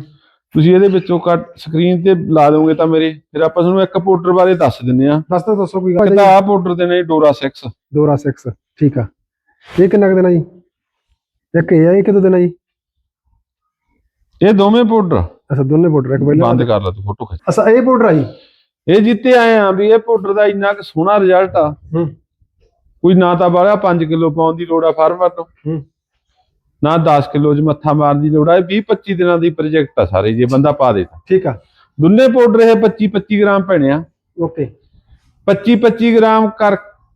Speaker 2: ਤੁਸੀਂ ਇਹਦੇ ਵਿੱਚੋਂ ਕੱਟ ਸਕਰੀਨ ਤੇ ਲਾ ਦੋਗੇ ਤਾਂ ਮੇਰੇ ਫਿਰ ਆਪਾਂ ਤੁਹਾਨੂੰ ਇੱਕ ਪਾਊਡਰ ਬਾਰੇ ਦੱਸ ਦਿੰਨੇ ਆ
Speaker 1: ਦੱਸ ਦੋ ਦੱਸੋ ਕੋਈ
Speaker 2: ਇੱਕ
Speaker 1: ਗੱਲ
Speaker 2: ਤਾਂ ਆਹ ਪਾਊਡਰ ਦੇ ਨੇ ਡੋਰਾ 6
Speaker 1: ਡੋਰਾ 6 ਠੀਕ ਆ। ਇਹ ਕਿੰਨਾ ਕੁ ਦੇਣਾ ਜੀ? ਇੱਕ ਇਹ ਆ ਇਹ ਕਿਦੋਂ ਦੇਣਾ ਜੀ?
Speaker 2: ਇਹ ਦੋਵੇਂ ਪਾਊਡਰ
Speaker 1: ਅੱਛਾ ਦੋਨੇ ਪਾਊਡਰ ਇੱਕ ਪਹਿਲਾਂ
Speaker 2: ਬੰਦ ਕਰ ਲਾ ਤੂੰ ਫੋਟੋ ਖਿੱਚ।
Speaker 1: ਅੱਛਾ ਇਹ ਪਾਊਡਰ ਆ ਜੀ?
Speaker 2: ਇਹ ਜਿੱਤੇ ਆਏ ਆ ਵੀ ਇਹ ਪਾਊਡਰ ਦਾ ਇੰਨਾ ਕੁ ਸੋਹਣਾ ਰਿਜ਼ਲਟ ਆ।
Speaker 1: ਹੂੰ।
Speaker 2: ਕੋਈ ਨਾ ਤਾਂ ਬਾਹਲਾ 5 ਕਿਲੋ ਪਾਉਣ ਦੀ ਲੋੜ ਆ ਫਾਰਮਰ ਨੂੰ
Speaker 1: ਹੂੰ।
Speaker 2: ਨਾ 10 ਕਿਲੋ ਚ ਮੱਥਾ ਮਾਰਨ ਦੀ ਲੋੜ ਆ ਇਹ 20 25 ਦਿਨਾਂ ਦੀ ਪ੍ਰੋਜੈਕਟ ਆ ਸਾਰੇ ਜੇ ਬੰਦਾ ਪਾ ਦੇ ਤਾਂ।
Speaker 1: ਠੀਕ ਆ।
Speaker 2: ਦੋਨੇ ਪਾਊਡਰ ਇਹ 25 25 ਗ੍ਰਾਮ ਪੈਣੇ ਆ।
Speaker 1: ਓਕੇ।
Speaker 2: 25 25 ਗ੍ਰਾਮ ਕਰ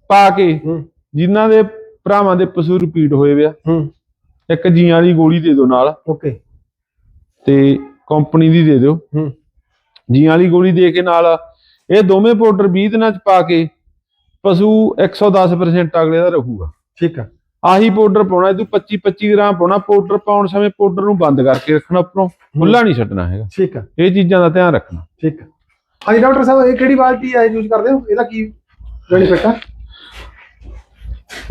Speaker 2: ਪਾ ਕੇ ਜਿਨ੍ਹਾਂ ਦੇ ਭਰਾਵਾਂ ਦੇ ਪਸ਼ੂ ਰਿਪੀਟ ਹੋਏ ਵੇ ਆ
Speaker 1: ਹੂੰ।
Speaker 2: ਇੱਕ ਜੀਆਂ ਵਾਲੀ ਗੋਲੀ ਦੇ ਦਿਓ ਨਾਲ।
Speaker 1: ਓਕੇ।
Speaker 2: ਤੇ ਕੰਪਨੀ ਦੀ ਦੇ ਦਿਓ।
Speaker 1: ਹੂੰ।
Speaker 2: ਜੀਆਂ ਵਾਲੀ ਗੋਲੀ ਦੇ ਕੇ ਨਾਲ ਇਹ ਦੋਵੇਂ ਪਾਊਡਰ 20 ਦਿਨਾਂ ਚ ਪਾ ਕੇ ਪਸ਼ੂ 110% ਅਗਲੇ ਦਾ ਰਹੂਗਾ।
Speaker 1: ਠੀਕ ਆ।
Speaker 2: ਆਹੀ ਪਾਊਡਰ ਪਾਉਣਾ ਤੂੰ 25 25 ਗ੍ਰਾਮ ਪਾਉਣਾ ਪਾਊਡਰ ਪਾਉਣ ਸਮੇਂ ਪਾਊਡਰ ਨੂੰ ਬੰਦ ਕਰਕੇ ਰੱਖਣਾ ਉੱਪਰੋਂ ਖੁੱਲਾ ਨਹੀਂ ਛੱਡਣਾ ਹੈਗਾ।
Speaker 1: ਠੀਕ ਆ।
Speaker 2: ਇਹ ਚੀਜ਼ਾਂ ਦਾ ਧਿਆਨ ਰੱਖਣਾ।
Speaker 1: ਠੀਕ ਹਾਂਜੀ ਡਾਕਟਰ ਸਾਹਿਬ ਇਹ ਕਿਹੜੀ ਬਾਲਟੀ ਆ ਯੂਜ਼ ਕਰਦੇ ਹੋ? ਇਹਦਾ ਕੀ ਬੈਨੀਫਿਟ ਆ?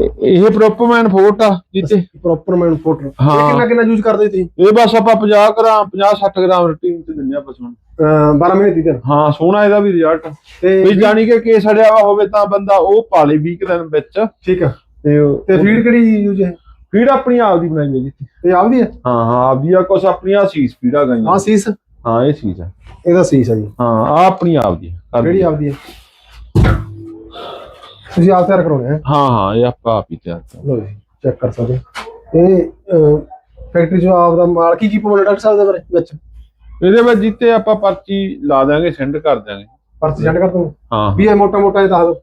Speaker 2: ਇਹ- ਪ੍ਰੋਪਰਮੈਨ ਫੋਰਟ ਆ ਜਿੱਤੇ
Speaker 1: ਪ੍ਰੋਪਰ ਮੈਨ ਪਾਊਡਰ ਇਹ। ਕਿੰਨਾ ਕਿੰਨਾ ਯੂਜ਼ ਕਰਦੇ ਤੁਸੀਂ?
Speaker 2: ਇਹ ਬਸ ਆਪਾਂ 50 ਗ੍ਰਾਮ 50 60 ਗ੍ਰਾਮ ਰੂਟੀਨ ਤੇ ਦਿੰਦੇ ਆ ਨੂੰ।
Speaker 1: ਅਹ 12 ਮਹੀਨੇ ਦੀ ਦਿਨ।
Speaker 2: ਹਾਂ ਸੋਹਣਾ ਇਹਦਾ ਵੀ ਰਿਜ਼ਲਟ
Speaker 1: ਤੇ
Speaker 2: ਵੀ ਜਾਣੀ ਕਿ ਕੇਸ ਅੜਿਆ ਹੋਵੇ ਤਾਂ ਬੰਦਾ ਉਹ ਪਾ ਲੇ 20 ਕੁ ਦਿਨ ਵਿੱਚ।
Speaker 1: ਠੀਕ ਆ।
Speaker 2: ਤੇ
Speaker 1: ਤੇ ਫੀਡ ਕਿਹੜੀ ਯੂਜ਼ ਹੈ?
Speaker 2: ਫੀਡ ਆਪਣੀ ਆਪ ਦੀ ਬਣਾਈ ਹੈ ਜੀ
Speaker 1: ਇਹ ਆਪਦੀ ਹੈ?
Speaker 2: ਹਾਂ ਹਾਂ ਆਪਦੀ ਆ ਕੁਛ ਆਪਣੀਆਂ ਸੀਸ ਫੀਡਾ ਗਾਈਆਂ।
Speaker 1: ਹਾਂ ਸੀਸ?
Speaker 2: ਹਾਂ ਇਹ ਚੀਜ਼ ਆ
Speaker 1: ਇਹਦਾ ਸੀਸ ਆ ਜੀ।
Speaker 2: ਹਾਂ ਆ ਆਪਣੀ ਆਪ ਦੀ ਆ, ਦੀ।
Speaker 1: ਕਿਹੜੀ ਆਪਦੀ ਹੈ। ਤੁਸੀਂ ਆਪ ਤਿਆਰ ਕਰਾਉਣੇ ਆ?
Speaker 2: ਹਾਂ ਹਾਂ ਇਹ ਆਪਾਂ ਆਪ ਹੀ ਤਿਆਰ ਕਰਦੇ
Speaker 1: ਲੋ ਜੀ ਚੈੱਕ ਕਰ ਸਕਦੇ ਹੋ। ਇਹ ਫੈਕਟਰੀ ਚੋਂ ਆਪ ਦਾ ਮਾਲ ਕੀ ਕੀ ਪਾਉਣਾ ਡਾਕਟਰ ਸਾਹਿਬ ਦੇ ਬਾਰੇ ਵਿੱਚ?
Speaker 2: ਇਹਦੇ ਵਿੱਚ ਜਿੱਤੇ ਆਪਾਂ ਪਰਚੀ ਲਾ ਦਾਂਗੇ ਸੈਂਡ ਕਰ ਦਾਂਗੇ
Speaker 1: ਪਰਚੀ ਸੈਂਡ ਕਰ ਦੂੰ
Speaker 2: ਹਾਂ
Speaker 1: ਵੀ ਇਹ ਮੋਟਾ ਮੋਟਾ ਇਹ ਦੱਸ ਦਿਓ।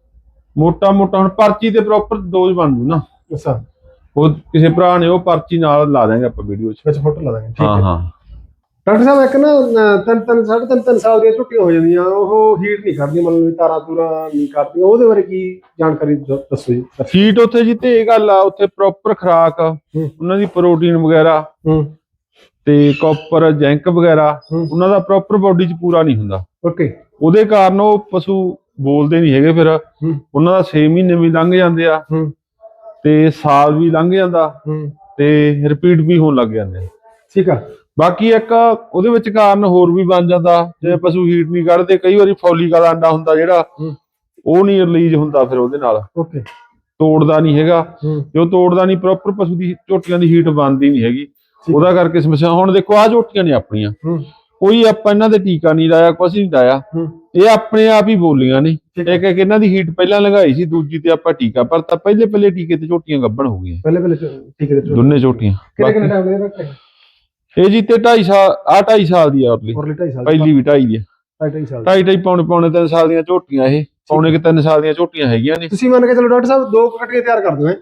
Speaker 2: ਮੋਟਾ ਮੋਟਾ ਹੁਣ ਪਰਚੀ ਤੇ ਪ੍ਰੋਪਰ ਡੋਜ਼ ਬਣ ਜੂ ਨਾ।
Speaker 1: ਅੱਛਾ
Speaker 2: ਉਹ ਕਿਸੇ ਭਰਾ ਨੇ ਉਹ ਪਰਚੀ ਨਾਲ ਲਾ ਦਾਂਗੇ ਆਪਾਂ ਵੀਡੀਓ 'ਚ।
Speaker 1: ਵਿੱਚ ਫੋਟੋ ਲਾ ਦਾਂਗੇ ਠੀਕ
Speaker 2: ਹਾਂ।
Speaker 1: ਹੈ
Speaker 2: ਹਾਂ।
Speaker 1: ਡਾਕਟਰ ਸਾਹਿਬ ਇੱਕ ਨਾ ਅਹ, ਤਿੰਨ ਤਿੰਨ ਸਾਢੇ ਤਿੰਨ ਤਿੰਨ ਸਾਲ ਦੀਆਂ ਝੁੱਟੀਆਂ ਹੋ ਜਾਂਦੀਆਂ ਉਹ ਹੀਟ ਨਹੀਂ ਕਰਦੀਆਂ ਮਤਲਬ ਵੀ ਤਾਰਾ ਤੂਰਾ ਨਹੀਂ ਕਰਦੀਆਂ ਉਹਦੇ ਬਾਰੇ ਕੀ ਜਾਣਕਾਰੀ ਦ- ਦੱਸੋ ਜੀ
Speaker 2: ਫੀਟ ਉੱਥੇ ਜਿੱਤੇ ਇਹ ਗੱਲ ਆ ਉੱਥੇ ਪ੍ਰੋਪਰ ਖਰਾਕ ਉਹਨਾਂ ਦੀ ਪ੍ਰੋਟੀਨ ਵਗੈਰਾ
Speaker 1: ਹੂੰ।
Speaker 2: ਤੇ ਕਾਪਰ ਜ਼ਿੰਕ ਵਗੈਰਾ
Speaker 1: ਹੂੰ।
Speaker 2: ਉਹਨਾਂ ਦਾ ਪ੍ਰੋਪਰ ਬਾਡੀ 'ਚ ਪੂਰਾ ਨਹੀਂ ਹੁੰਦਾ।
Speaker 1: ਓਕੇ
Speaker 2: ਉਹਦੇ ਕਾਰਨ ਉਹ ਪਸ਼ੂ ਬੋਲਦੇ ਨਹੀਂ ਹੈਗੇ ਫਿਰ। ਉਹਨਾਂ ਦਾ 6 ਮਹੀਨੇ ਵੀ ਲੰਘ ਜਾਂਦੇ ਆ। ਤੇ ਸਾਲ ਵੀ ਲੰਘ ਜਾਂਦਾ। ਤੇ ਰਿਪੀਟ ਵੀ ਹੋਣ ਲੱਗ ਜਾਂਦੇ ਆ।
Speaker 1: ਠੀਕ ਆ।
Speaker 2: ਬਾਕੀ ਇੱਕ ਉਹਦੇ ਵਿੱਚ ਕਾਰਨ ਹੋਰ ਵੀ ਬਣ ਜਾਂਦਾ। ਜਿਵੇਂ ਪਸ਼ੂ ਹੀਟ ਨਹੀਂ ਕੱਢਦੇ ਕਈ ਵਾਰੀ ਫੌਲੀਕਲ ਆਂਡਾ ਹੁੰਦਾ ਜਿਹੜਾ ਉਹ ਨਹੀਂ ਰਿਲੀਜ਼ ਹੁੰਦਾ ਫਿਰ ਉਹਦੇ ਨਾਲ।
Speaker 1: ਓਕੇ।
Speaker 2: ਤੋੜਦਾ ਨਹੀਂ ਹੈਗਾ। ਜੇ ਉਹ ਤੋੜਦਾ ਨਹੀਂ ਪ੍ਰੋਪਰ ਪਸ਼ੂ ਦੀ ਝੋਟੀਆਂ ਦੀ ਹੀਟ ਬਣਦੀ ਨਹੀਂ ਹੈਗੀ। ਉਹਦਾ ਕਰਕੇ ਸਮੱਸਿਆ। ਹੁਣ ਦੇਖੋ ਆ ਝੋਟੀਆਂ ਨੇ ਆਪਣੀਆਂ। ਕੋਈ ਆਪਾਂ ਇਹਨਾਂ ਦੇ ਟੀਕਾ ਨਹੀਂ ਲਾਇਆ ਕੁਛ ਨਹੀਂ ਲਾਇਆ। ਇਹ ਆਪਣੇ ਆਪ ਹੀ ਬੋਲੀਆਂ ਨੇ। ਇੱਕ ਇੱਕ ਇਹਨਾਂ ਦੀ ਹੀਟ ਪਹਿਲਾਂ ਲਗਾਈ ਸੀ ਦੂਜੀ ਤੇ ਆਪਾਂ ਟੀਕਾ ਪਰ ਤਾਂ ਪਹਿਲੇ ਪਹਿਲੇ ਟੀਕੇ ਤੇ ਝੋਟੀਆਂ ਗੱਭਣ ਹੋ ਗਈਆਂ।
Speaker 1: ਪਹਿਲੇ ਪਹਿਲੇ ਹੈ ਜੀ
Speaker 2: ਦੋਨੇ ਝੋਟੀਆਂ।
Speaker 1: ਕਿੰਨੇ ਕਿੰਨੇ ਟਾਈਮ ਦੇ ਰੱਖੇ?
Speaker 2: ਇਹ ਜੀ ਤੇ 2.5 ਸਾਲ ਆ 2.5 ਸਾਲ ਦੀ ਆ
Speaker 1: ਸਾਲ
Speaker 2: ਪਹਿਲੀ ਵੀ 2.5 ਦੀ ਆ।
Speaker 1: 2.5 ਸਾਲ
Speaker 2: ਢਾਈ ਢਾਈ ਪੌਣੇ ਪੌਣੇ ਤਿੰਨ ਸਾਲ ਦੀਆਂ ਝੋਟੀਆਂ ਇਹ। ਪੌਣੇ ਕਿ ਤਿੰਨ ਸਾਲ ਦੀਆਂ ਝੋਟੀਆਂ ਹੈਗੀਆਂ ਨੇ।
Speaker 1: ਤੁਸੀਂ ਮੰਨ ਕੇ ਚਲੋ ਡਾਕਟਰ ਸਾਹਿਬ ਦੋ ਕਟਕੇ ਤਿਆਰ ਕਰ ਦਿਓ ਹੈਂ?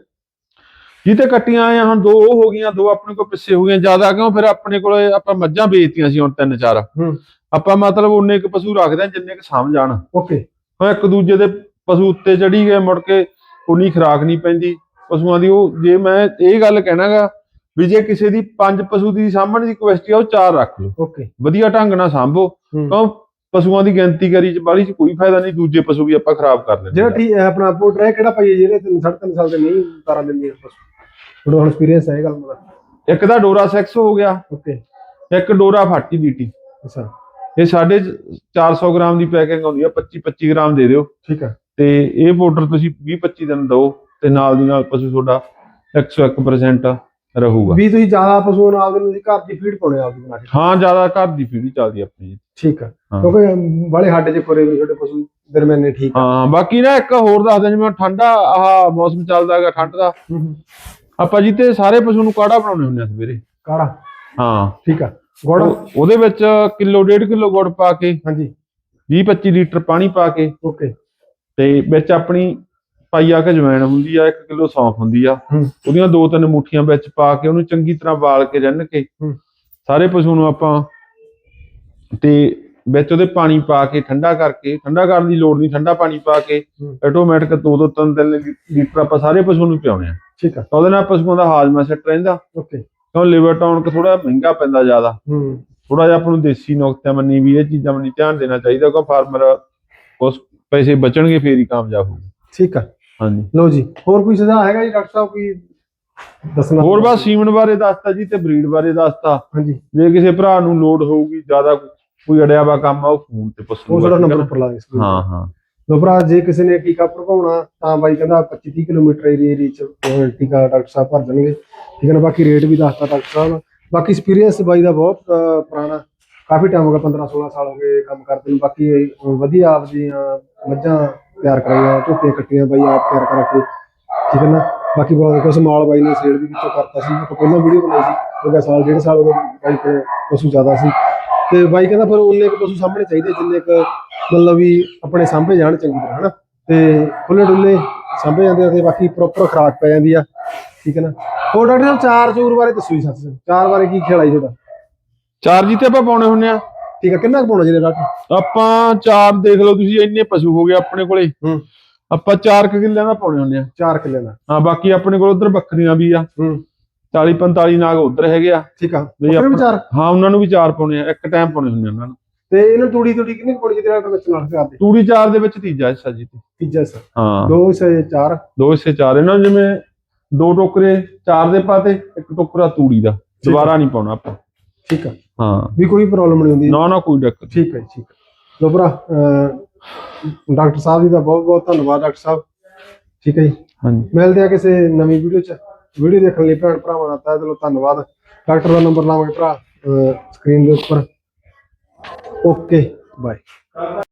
Speaker 2: ਜਿੱਤੇ ਕੱਟੀਆਂ ਆਏ ਹੁਣ ਦੋ ਉਹ ਹੋ ਗਈਆਂ ਦੋ ਆਪਣੇ ਕੋਲ ਪਿੱਛੇ ਹੋ ਗਈਆਂ ਜ਼ਿਆਦਾ ਕਿਉਂ? ਫਿਰ ਆਪਣੇ ਕੋਲ ਆਪਾਂ ਮੱਝਾਂ ਵੇਚਤੀਆਂ ਸੀ ਹੁਣ ਤਿੰਨ ਚਾਰ।
Speaker 1: ਹੂੰ।
Speaker 2: ਆਪਾਂ ਮਤਲਬ ਉਨੇ ਕੁ ਪਸ਼ੂ ਰੱਖਦੇ ਆ ਜਿੰਨੇ ਕੁ ਸਾਂਭ ਜਾਣ।
Speaker 1: ਓਕੇ।
Speaker 2: ਹੁਣ ਇੱਕ ਦੂਜੇ ਦੇ ਪਸ਼ੂ ਉੱਤੇ ਚੜੀ ਗਏ ਮੁੜ ਕੇ ਉਨੀ ਖਰਾਕ ਨਹੀਂ ਪੈਂਦੀ। ਪਸ਼ੂਆਂ ਦੀ ਉਹ ਜੇ ਮੈਂ ਇਹ ਗੱਲ ਕਹਿਣਾਗਾ ਵੀ ਜੇ ਕਿਸੇ ਦੀ ਪੰਜ ਪਸ਼ੂ ਦੀ ਸਾਂਭਣ ਦੀ ਕੁਐਸਟੀ ਆ ਉਹ ਚਾਰ ਰੱਖ ਲਓ।
Speaker 1: ਓਕੇ।
Speaker 2: ਵਧੀਆ ਢੰਗ ਨਾਲ ਸਾਂਭੋ।
Speaker 1: ਹੂੰ।
Speaker 2: ਕਿਉਂ? ਪਸ਼ੂਆਂ ਦੀ ਗਿਣਤੀ ਕਰੀ ਚ ਬਾਲੀ ਚ ਕੋਈ ਫਾਇਦਾ ਨਹੀਂ ਦੂਜੇ ਪਸ਼ੂ ਵੀ ਆਪਾਂ ਖਰਾਬ ਕਰ ਲੈਂਦੇ
Speaker 1: ਜਿਹੜਾ ਹੈ ਆਪਣਾ ਪੋਟਰ ਹੈ ਕਿਹੜਾ ਪਾਈਏ ਜਿਹੜੇ ਤਿੰਨ ਸਾਢੇ ਤਿੰਨ ਸਾਲ ਦੇ ਨਹੀਂ ਤਾਰਾਂ ਦਿੰਦੀਆਂ ਥੋੜਾ ਹੁਣ ਐਕਸਪੀਰੀਅੰਸ ਹੈ ਇਹ ਗੱਲ ਦਾ।
Speaker 2: ਇੱਕ ਤਾਂ ਡੋਰਾ ਸੈਕਸ ਹੋ ਗਿਆ।
Speaker 1: ਓਕੇ
Speaker 2: ਇੱਕ ਡੋਰਾ ਫਾਟੀ ਬੀਟੀ।
Speaker 1: ਅੱਛਾ।
Speaker 2: ਇਹ ਸਾਡੇ 400 ਗ੍ਰਾਮ ਦੀ ਪੈਕਿੰਗ ਆਉਂਦੀ ਆ 25 25 ਗ੍ਰਾਮ ਦੇ ਦਿਓ।
Speaker 1: ਠੀਕ ਹੈ
Speaker 2: ਤੇ ਇਹ ਪਾਊਡਰ ਤੁਸੀਂ 20 25 ਦਿਨ ਦਿਓ ਤੇ ਨਾਲ ਦੀ ਨਾਲ ਪਸ਼ੂ ਤੁਹਾਡਾ 101% ਰਹੂਗਾ।
Speaker 1: ਵੀ ਤੁਸੀਂ ਜ਼ਿਆਦਾ ਪਸ਼ੂ ਨਾਲ ਦੇ ਨੂੰ ਘਰ ਦੀ ਫੀਡ ਪਾਉਣੇ ਆਪਦੀ ਬਣਾ ਕੇ।
Speaker 2: ਹਾਂ ਜ਼ਿਆਦਾ ਘਰ ਦੀ ਫੀਡ ਹੀ ਚੱਲਦੀ ਆ ਆਪਣੀ।
Speaker 1: ਠੀਕ ਹੈ
Speaker 2: ਹਾਂ।
Speaker 1: ਕਿਉਂਕਿ ਬਾਲੇ ਹੱਡ ਜੇ ਖੋਰੇ ਵੀ ਛੋਟੇ ਪਸ਼ੂ ਦਰਮਿਆਨੇ ਠੀਕ ਆ।
Speaker 2: ਹਾਂ ਬਾਕੀ ਨਾ ਇੱਕ ਹੋਰ ਦੱਸ ਦਿਆਂ ਜਿਵੇਂ ਠੰਡਾ ਆਹ ਮੌਸਮ ਚੱਲਦਾ ਹੈਗਾ ਠੰਡ ਦਾ। ਆਪਾਂ ਜਿੱਤੇ ਸਾਰੇ ਪਸ਼ੂ ਨੂੰ ਕਾੜਾ ਬਣਾਉਣੇ ਹੁੰਦੇ ਆ ਸਵੇਰੇ।
Speaker 1: ਕਾੜਾ?
Speaker 2: ਹਾਂ।
Speaker 1: ਠੀਕ ਆ। ਗੁੜ?
Speaker 2: ਉਹ- ਉਹਦੇ ਵਿੱਚ ਕਿਲੋ ਡੇਢ ਕਿਲੋ ਗੁੜ ਪਾ ਕੇ
Speaker 1: ਹਾਂਜੀ।
Speaker 2: 20 25 ਲੀਟਰ ਪਾਣੀ ਪਾ ਕੇ
Speaker 1: ਓਕੇ।
Speaker 2: ਤੇ ਵਿੱਚ ਆਪਣੀ ਪਾਈਆ ਕੇ ਜਵੈਣ ਹੁੰਦੀ ਆ 1 ਕਿਲੋ ਸੌਂਫ ਹੁੰਦੀ ਆ।
Speaker 1: ਹੂੰ।
Speaker 2: ਉਹਦੀਆਂ ਦੋ ਤਿੰਨ ਮੁੱਠੀਆਂ ਵਿੱਚ ਪਾ ਕੇ ਉਹਨੂੰ ਚੰਗੀ ਤਰ੍ਹਾਂ ਵਾਲ ਕੇ ਰਿੰਨ ਕੇ
Speaker 1: ਹੂੰ।
Speaker 2: ਸਾਰੇ ਪਸ਼ੂ ਨੂੰ ਆਪਾਂ ਤੇ ਵਿੱਚ ਉਹਦੇ ਪਾਣੀ ਪਾ ਕੇ ਠੰਡਾ ਕਰਕੇ ਠੰਡਾ ਕਰਨ ਦੀ ਲੋੜ ਨਹੀਂ ਠੰਡਾ ਪਾਣੀ ਪਾ ਕੇ। ਆਟੋਮੈਟਿਕ ਦੋ ਦੋ ਤਿੰਨ ਤਿੰਨ ਲੀ- ਲੀਟਰ ਆਪਾਂ ਸਾਰੇ ਪਸ਼ੂ ਨੂੰ ਪਿਆਉਣੇ ਆ
Speaker 1: ਠੀਕ ਆ।
Speaker 2: ਤਾਂ ਉਹਦੇ ਨਾਲ ਪਸ਼ੂਆਂ ਦਾ ਹਾਜ਼ਮਾ ਸੈੱਟ ਰਹਿੰਦਾ।
Speaker 1: ਓਕੇ।
Speaker 2: ਕਿਉਂ ਲਿਵਰ ਟੌਨਕ ਥੋੜਾ ਮਹਿੰਗਾ ਪੈਂਦਾ ਜ਼ਿਆਦਾ।
Speaker 1: ਹੂੰ।
Speaker 2: ਥੋੜਾ ਜਿਹਾ ਆਪਾਂ ਨੂੰ ਦੇਸੀ ਨੁਕਤਿਆਂ ਮੰਨੀ ਵੀ ਇਹ ਚੀਜ਼ਾਂ ਮੰਨੀ ਧਿਆਨ ਦੇਣਾ ਚਾਹੀਦਾ ਕਿਉਂ ਫਾਰਮਰ ਕੁਛ ਪੈਸੇ ਬਚਣਗੇ ਫੇਰ ਹੀ ਕਾਮਯਾਬ ਹੋਊਗਾ।
Speaker 1: ਠੀਕ ਆ।
Speaker 2: ਹਾਂਜੀ।
Speaker 1: ਲਓ ਜੀ ਹੋਰ ਕੋਈ ਸੁਝਾਅ ਹੈਗਾ ਜੀ ਡਾਕਟਰ ਸਾਹਿਬ ਕੋਈ ਦੱਸਣਾ?
Speaker 2: ਹੋਰ ਬਸ ਸੀਮਨ ਬਾਰੇ ਦੱਸਤਾ ਜੀ ਤੇ ਬਰੀਡ ਬਾਰੇ ਦੱਸਤਾ।
Speaker 1: ਹਾਂਜੀ।
Speaker 2: ਜੇ ਕਿਸੇ ਭਰਾ ਨੂੰ ਲੋਡ ਹੋਊਗੀ ਜ਼ਿਆਦਾ ਕੋਈ ਅੜਿਆ ਵਾ ਕੰਮ ਆ ਉਹ ਫੋਨ ਤੇ ਪੁੱਛ
Speaker 1: ਉਹ ਸਾਡਾ ਨੰਬਰ? ਉੱਪਰ ਲਾ ਦੇ screen
Speaker 2: ਹਾਂ ਹਾਂ।
Speaker 1: ਲੋ ਭਰਾ ਜੇ ਕਿਸੇ ਨੇ ਟੀਕਾ ਭਰਵਾਉਣਾ ਤਾਂ ਬਾਈ ਕਹਿੰਦਾ 25 30 ਕਿਲੋਮੀਟਰ ਏਰੀਆ ਚ ਅਹ, ਟੀਕਾ ਡਾਕਟਰ ਸਾਹਿਬ ਭਰ ਦੇਣਗੇ। ਠੀਕ ਹੈ ਨਾ ਬਾਕੀ ਰੇਟ ਵੀ ਦੱਸਤਾ ਡਾਕਟਰ ਸਾਹਿਬ ਬਾਕੀ ਐਕਸਪੀਰੀਅੰਸ ਬਾਈ ਦਾ ਬਹੁਤ ਪੁਰਾਣਾ। ਕਾਫੀ ਟਾਈਮ ਹੋ ਗਿਆ 15 16 ਸਾਲ ਹੋ ਗਏ ਕੰਮ ਕਰਦੇ ਨੂੰ। ਬਾਕੀ ਵਧੀਆ ਆਪਦੀਆਂ ਮੱਝਾਂ ਤਿਆਰ ਕਰਾਈਆਂ ਝੋਟੀਆਂ ਕੱਟੀਆਂ ਬਾਈ ਆਪ ਤਿਆਰ ਕਰਾ ਕੇ। ਠੀਕ ਹੈ ਨਾ ਬਾਕੀ ਬਹੁਤ ਕੁਝ ਮਾਲ ਬਾਈ ਨੇ ਸੇਲ ਵੀ ਵਿੱਚੋਂ ਕਰਤਾ ਸੀ। ਪਹਿਲਾਂ ਵੀਡੀਓ ਬਣਾਈ ਸੀ ਗਿਆ ਸਾਲ ਡੇਢ ਸਾਲ ਹੋ ਗਿਆ ਬਾਈ ਕੋਲ ਪਸ਼ੂ ਜ਼ਿਆਦਾ ਸੀ। ਤੇ ਬਾਈ ਕਹਿੰਦਾ ਫਿਰ ਉਹਨੇ ਕੁ ਪਸ਼ੂ ਸਾਹਮਣੇ ਚਾਹੀਦੇ ਜਿੰਨੇ ਕੁ ਮਤਲਬ ਵੀ ਆਪਣੇ ਸਾਂਭੇ ਜਾਣ ਚੰਗੀ ਤਰ੍ਹਾਂ ਹਨਾ? ਤੇ ਖੁੱਲੇ ਡੁੱਲੇ ਸਾਂਭੇ ਜਾਂਦੇ ਆ ਤੇ ਬਾਕੀ ਪ੍ਰੋਪਰ ਖੁਰਾਕ ਪੈ ਜਾਂਦੀ ਆ ਠੀਕ ਹੈ ਨਾ? ਹੋਰ ਡਾਕਟਰ ਸਾਹਿਬ ਚਾਰ ਚੂਰ ਬਾਰੇ ਦੱਸੋ ਜੀ ਸੱਚ ਚਾਰ ਬਾਰੇ ਕੀ ਖਿਆਲ ਆਈ ਤੁਹਾਡਾ?
Speaker 2: ਚਾਰ ਜੀ ਤੇ ਆਪਾਂ ਪਾਉਣੇ ਹੁੰਨੇ ਆ।
Speaker 1: ਠੀਕ ਹੈ ਕਿੰਨਾ ਕੁ ਪਾਉਣਾ ਜੀ ਡਾਕਟਰ?
Speaker 2: ਆਪਾਂ ਚਾਰ ਦੇਖ ਲਓ ਤੁਸੀਂ ਇੰਨੇ ਪਸ਼ੂ ਹੋ ਗਏ ਆਪਣੇ ਕੋਲੇ।
Speaker 1: ਹੂੰ।
Speaker 2: ਆਪਾਂ 4 ਕਿੱਲਿਆਂ ਦਾ ਪਾਉਣੇ ਹੁੰਨੇ ਆ।
Speaker 1: ਚਾਰ ਕਿੱਲੇ ਦਾ।
Speaker 2: ਹਾਂ ਬਾਕੀ ਆਪਣੇ ਕੋਲ ਉਧਰ ਬੱਕਰੀਆਂ ਵੀ ਆ।
Speaker 1: ਹੂੰ।
Speaker 2: 40 45 ਨਾਗ ਉਧਰ ਹੈਗੇ ਆ।
Speaker 1: ਠੀਕ ਆ। ਵੀ
Speaker 2: ਆਪਾਂ-
Speaker 1: ਚਾਰ?
Speaker 2: ਹਾਂ ਉਹਨਾਂ ਨੂੰ ਵੀ ਚਾਰ ਪਾਉਣੇ ਆ ਇੱਕ ਟਾਈਮ ਪਾਉਣੇ ਹੁੰਦੇ ਆ ਉਹਨਾਂ ਨੂੰ।
Speaker 1: ਤੇ ਇਹਨਾਂ ਤੂੜੀ ਤੂੜੀ ਕਿੰਨੀ ਕੁ ਪਾਉਣੀ ਜੀ ਡਾਕਟਰ ਵਿੱਚ ਨਾਲ ਕਰਦੇ
Speaker 2: ਤੂੜੀ ਚਾਰ ਦੇ ਵਿੱਚ ਤੀਜਾ ਹਿੱਸਾ ਜੀ ਤੇ।
Speaker 1: ਤੀਜਾ ਸਰ
Speaker 2: ਹਾਂ।
Speaker 1: ਦੋ ਸੇ ਚਾਰ?
Speaker 2: ਦੋ ਹਿੱਸੇ ਚਾਰ ਇਹਨਾਂ ਨੂੰ ਜਿਵੇਂ ਦੋ ਟੋਕਰੇ ਚਾਰ ਦੇ ਪਾਤੇ ਇੱਕ ਟੋਕਰਾ ਤੂੜੀ ਦਾ। ਦੁਬਾਰਾ ਨਹੀਂ ਪਾਉਣਾ ਆਪਾਂ।
Speaker 1: ਠੀਕ ਆ।
Speaker 2: ਹਾਂ।
Speaker 1: ਵੀ ਕੋਈ ਪ੍ਰੋਬਲਮ ਨਹੀਂ ਹੁੰਦੀ।
Speaker 2: ਨਾ ਨਾ ਕੋਈ ਦਿੱਕਤ
Speaker 1: ਠੀਕ ਹੈ ਠੀਕ ਲੋ ਭਰਾ ਅਹ, ਡਾਕਟਰ ਸਾਹਿਬ ਜੀ ਦਾ ਬਹੁਤ ਬਹੁਤ ਧੰਨਵਾਦ ਡਾਕਟਰ ਸਾਹਿਬ। ਠੀਕ ਹੈ ਜੀ।
Speaker 2: ਹਾਂਜੀ।
Speaker 1: ਮਿਲਦੇ ਆ ਕਿਸੇ ਨਵੀਂ ਵੀਡੀਓ ਚ। ਵੀਡੀਓ ਦੇਖਣ ਲਈ ਭੈਣ ਭਰਾਵਾਂ ਦਾ ਤਹਿ ਦਿਲੋਂ ਧੰਨਵਾਦ। ਡਾਕਟਰ ਦਾ ਨੰਬਰ ਲਾਵਾਂਗੇ ਭਰਾ ਸਕਰੀਨ ਦੇ ਉੱਪਰ। Okay bye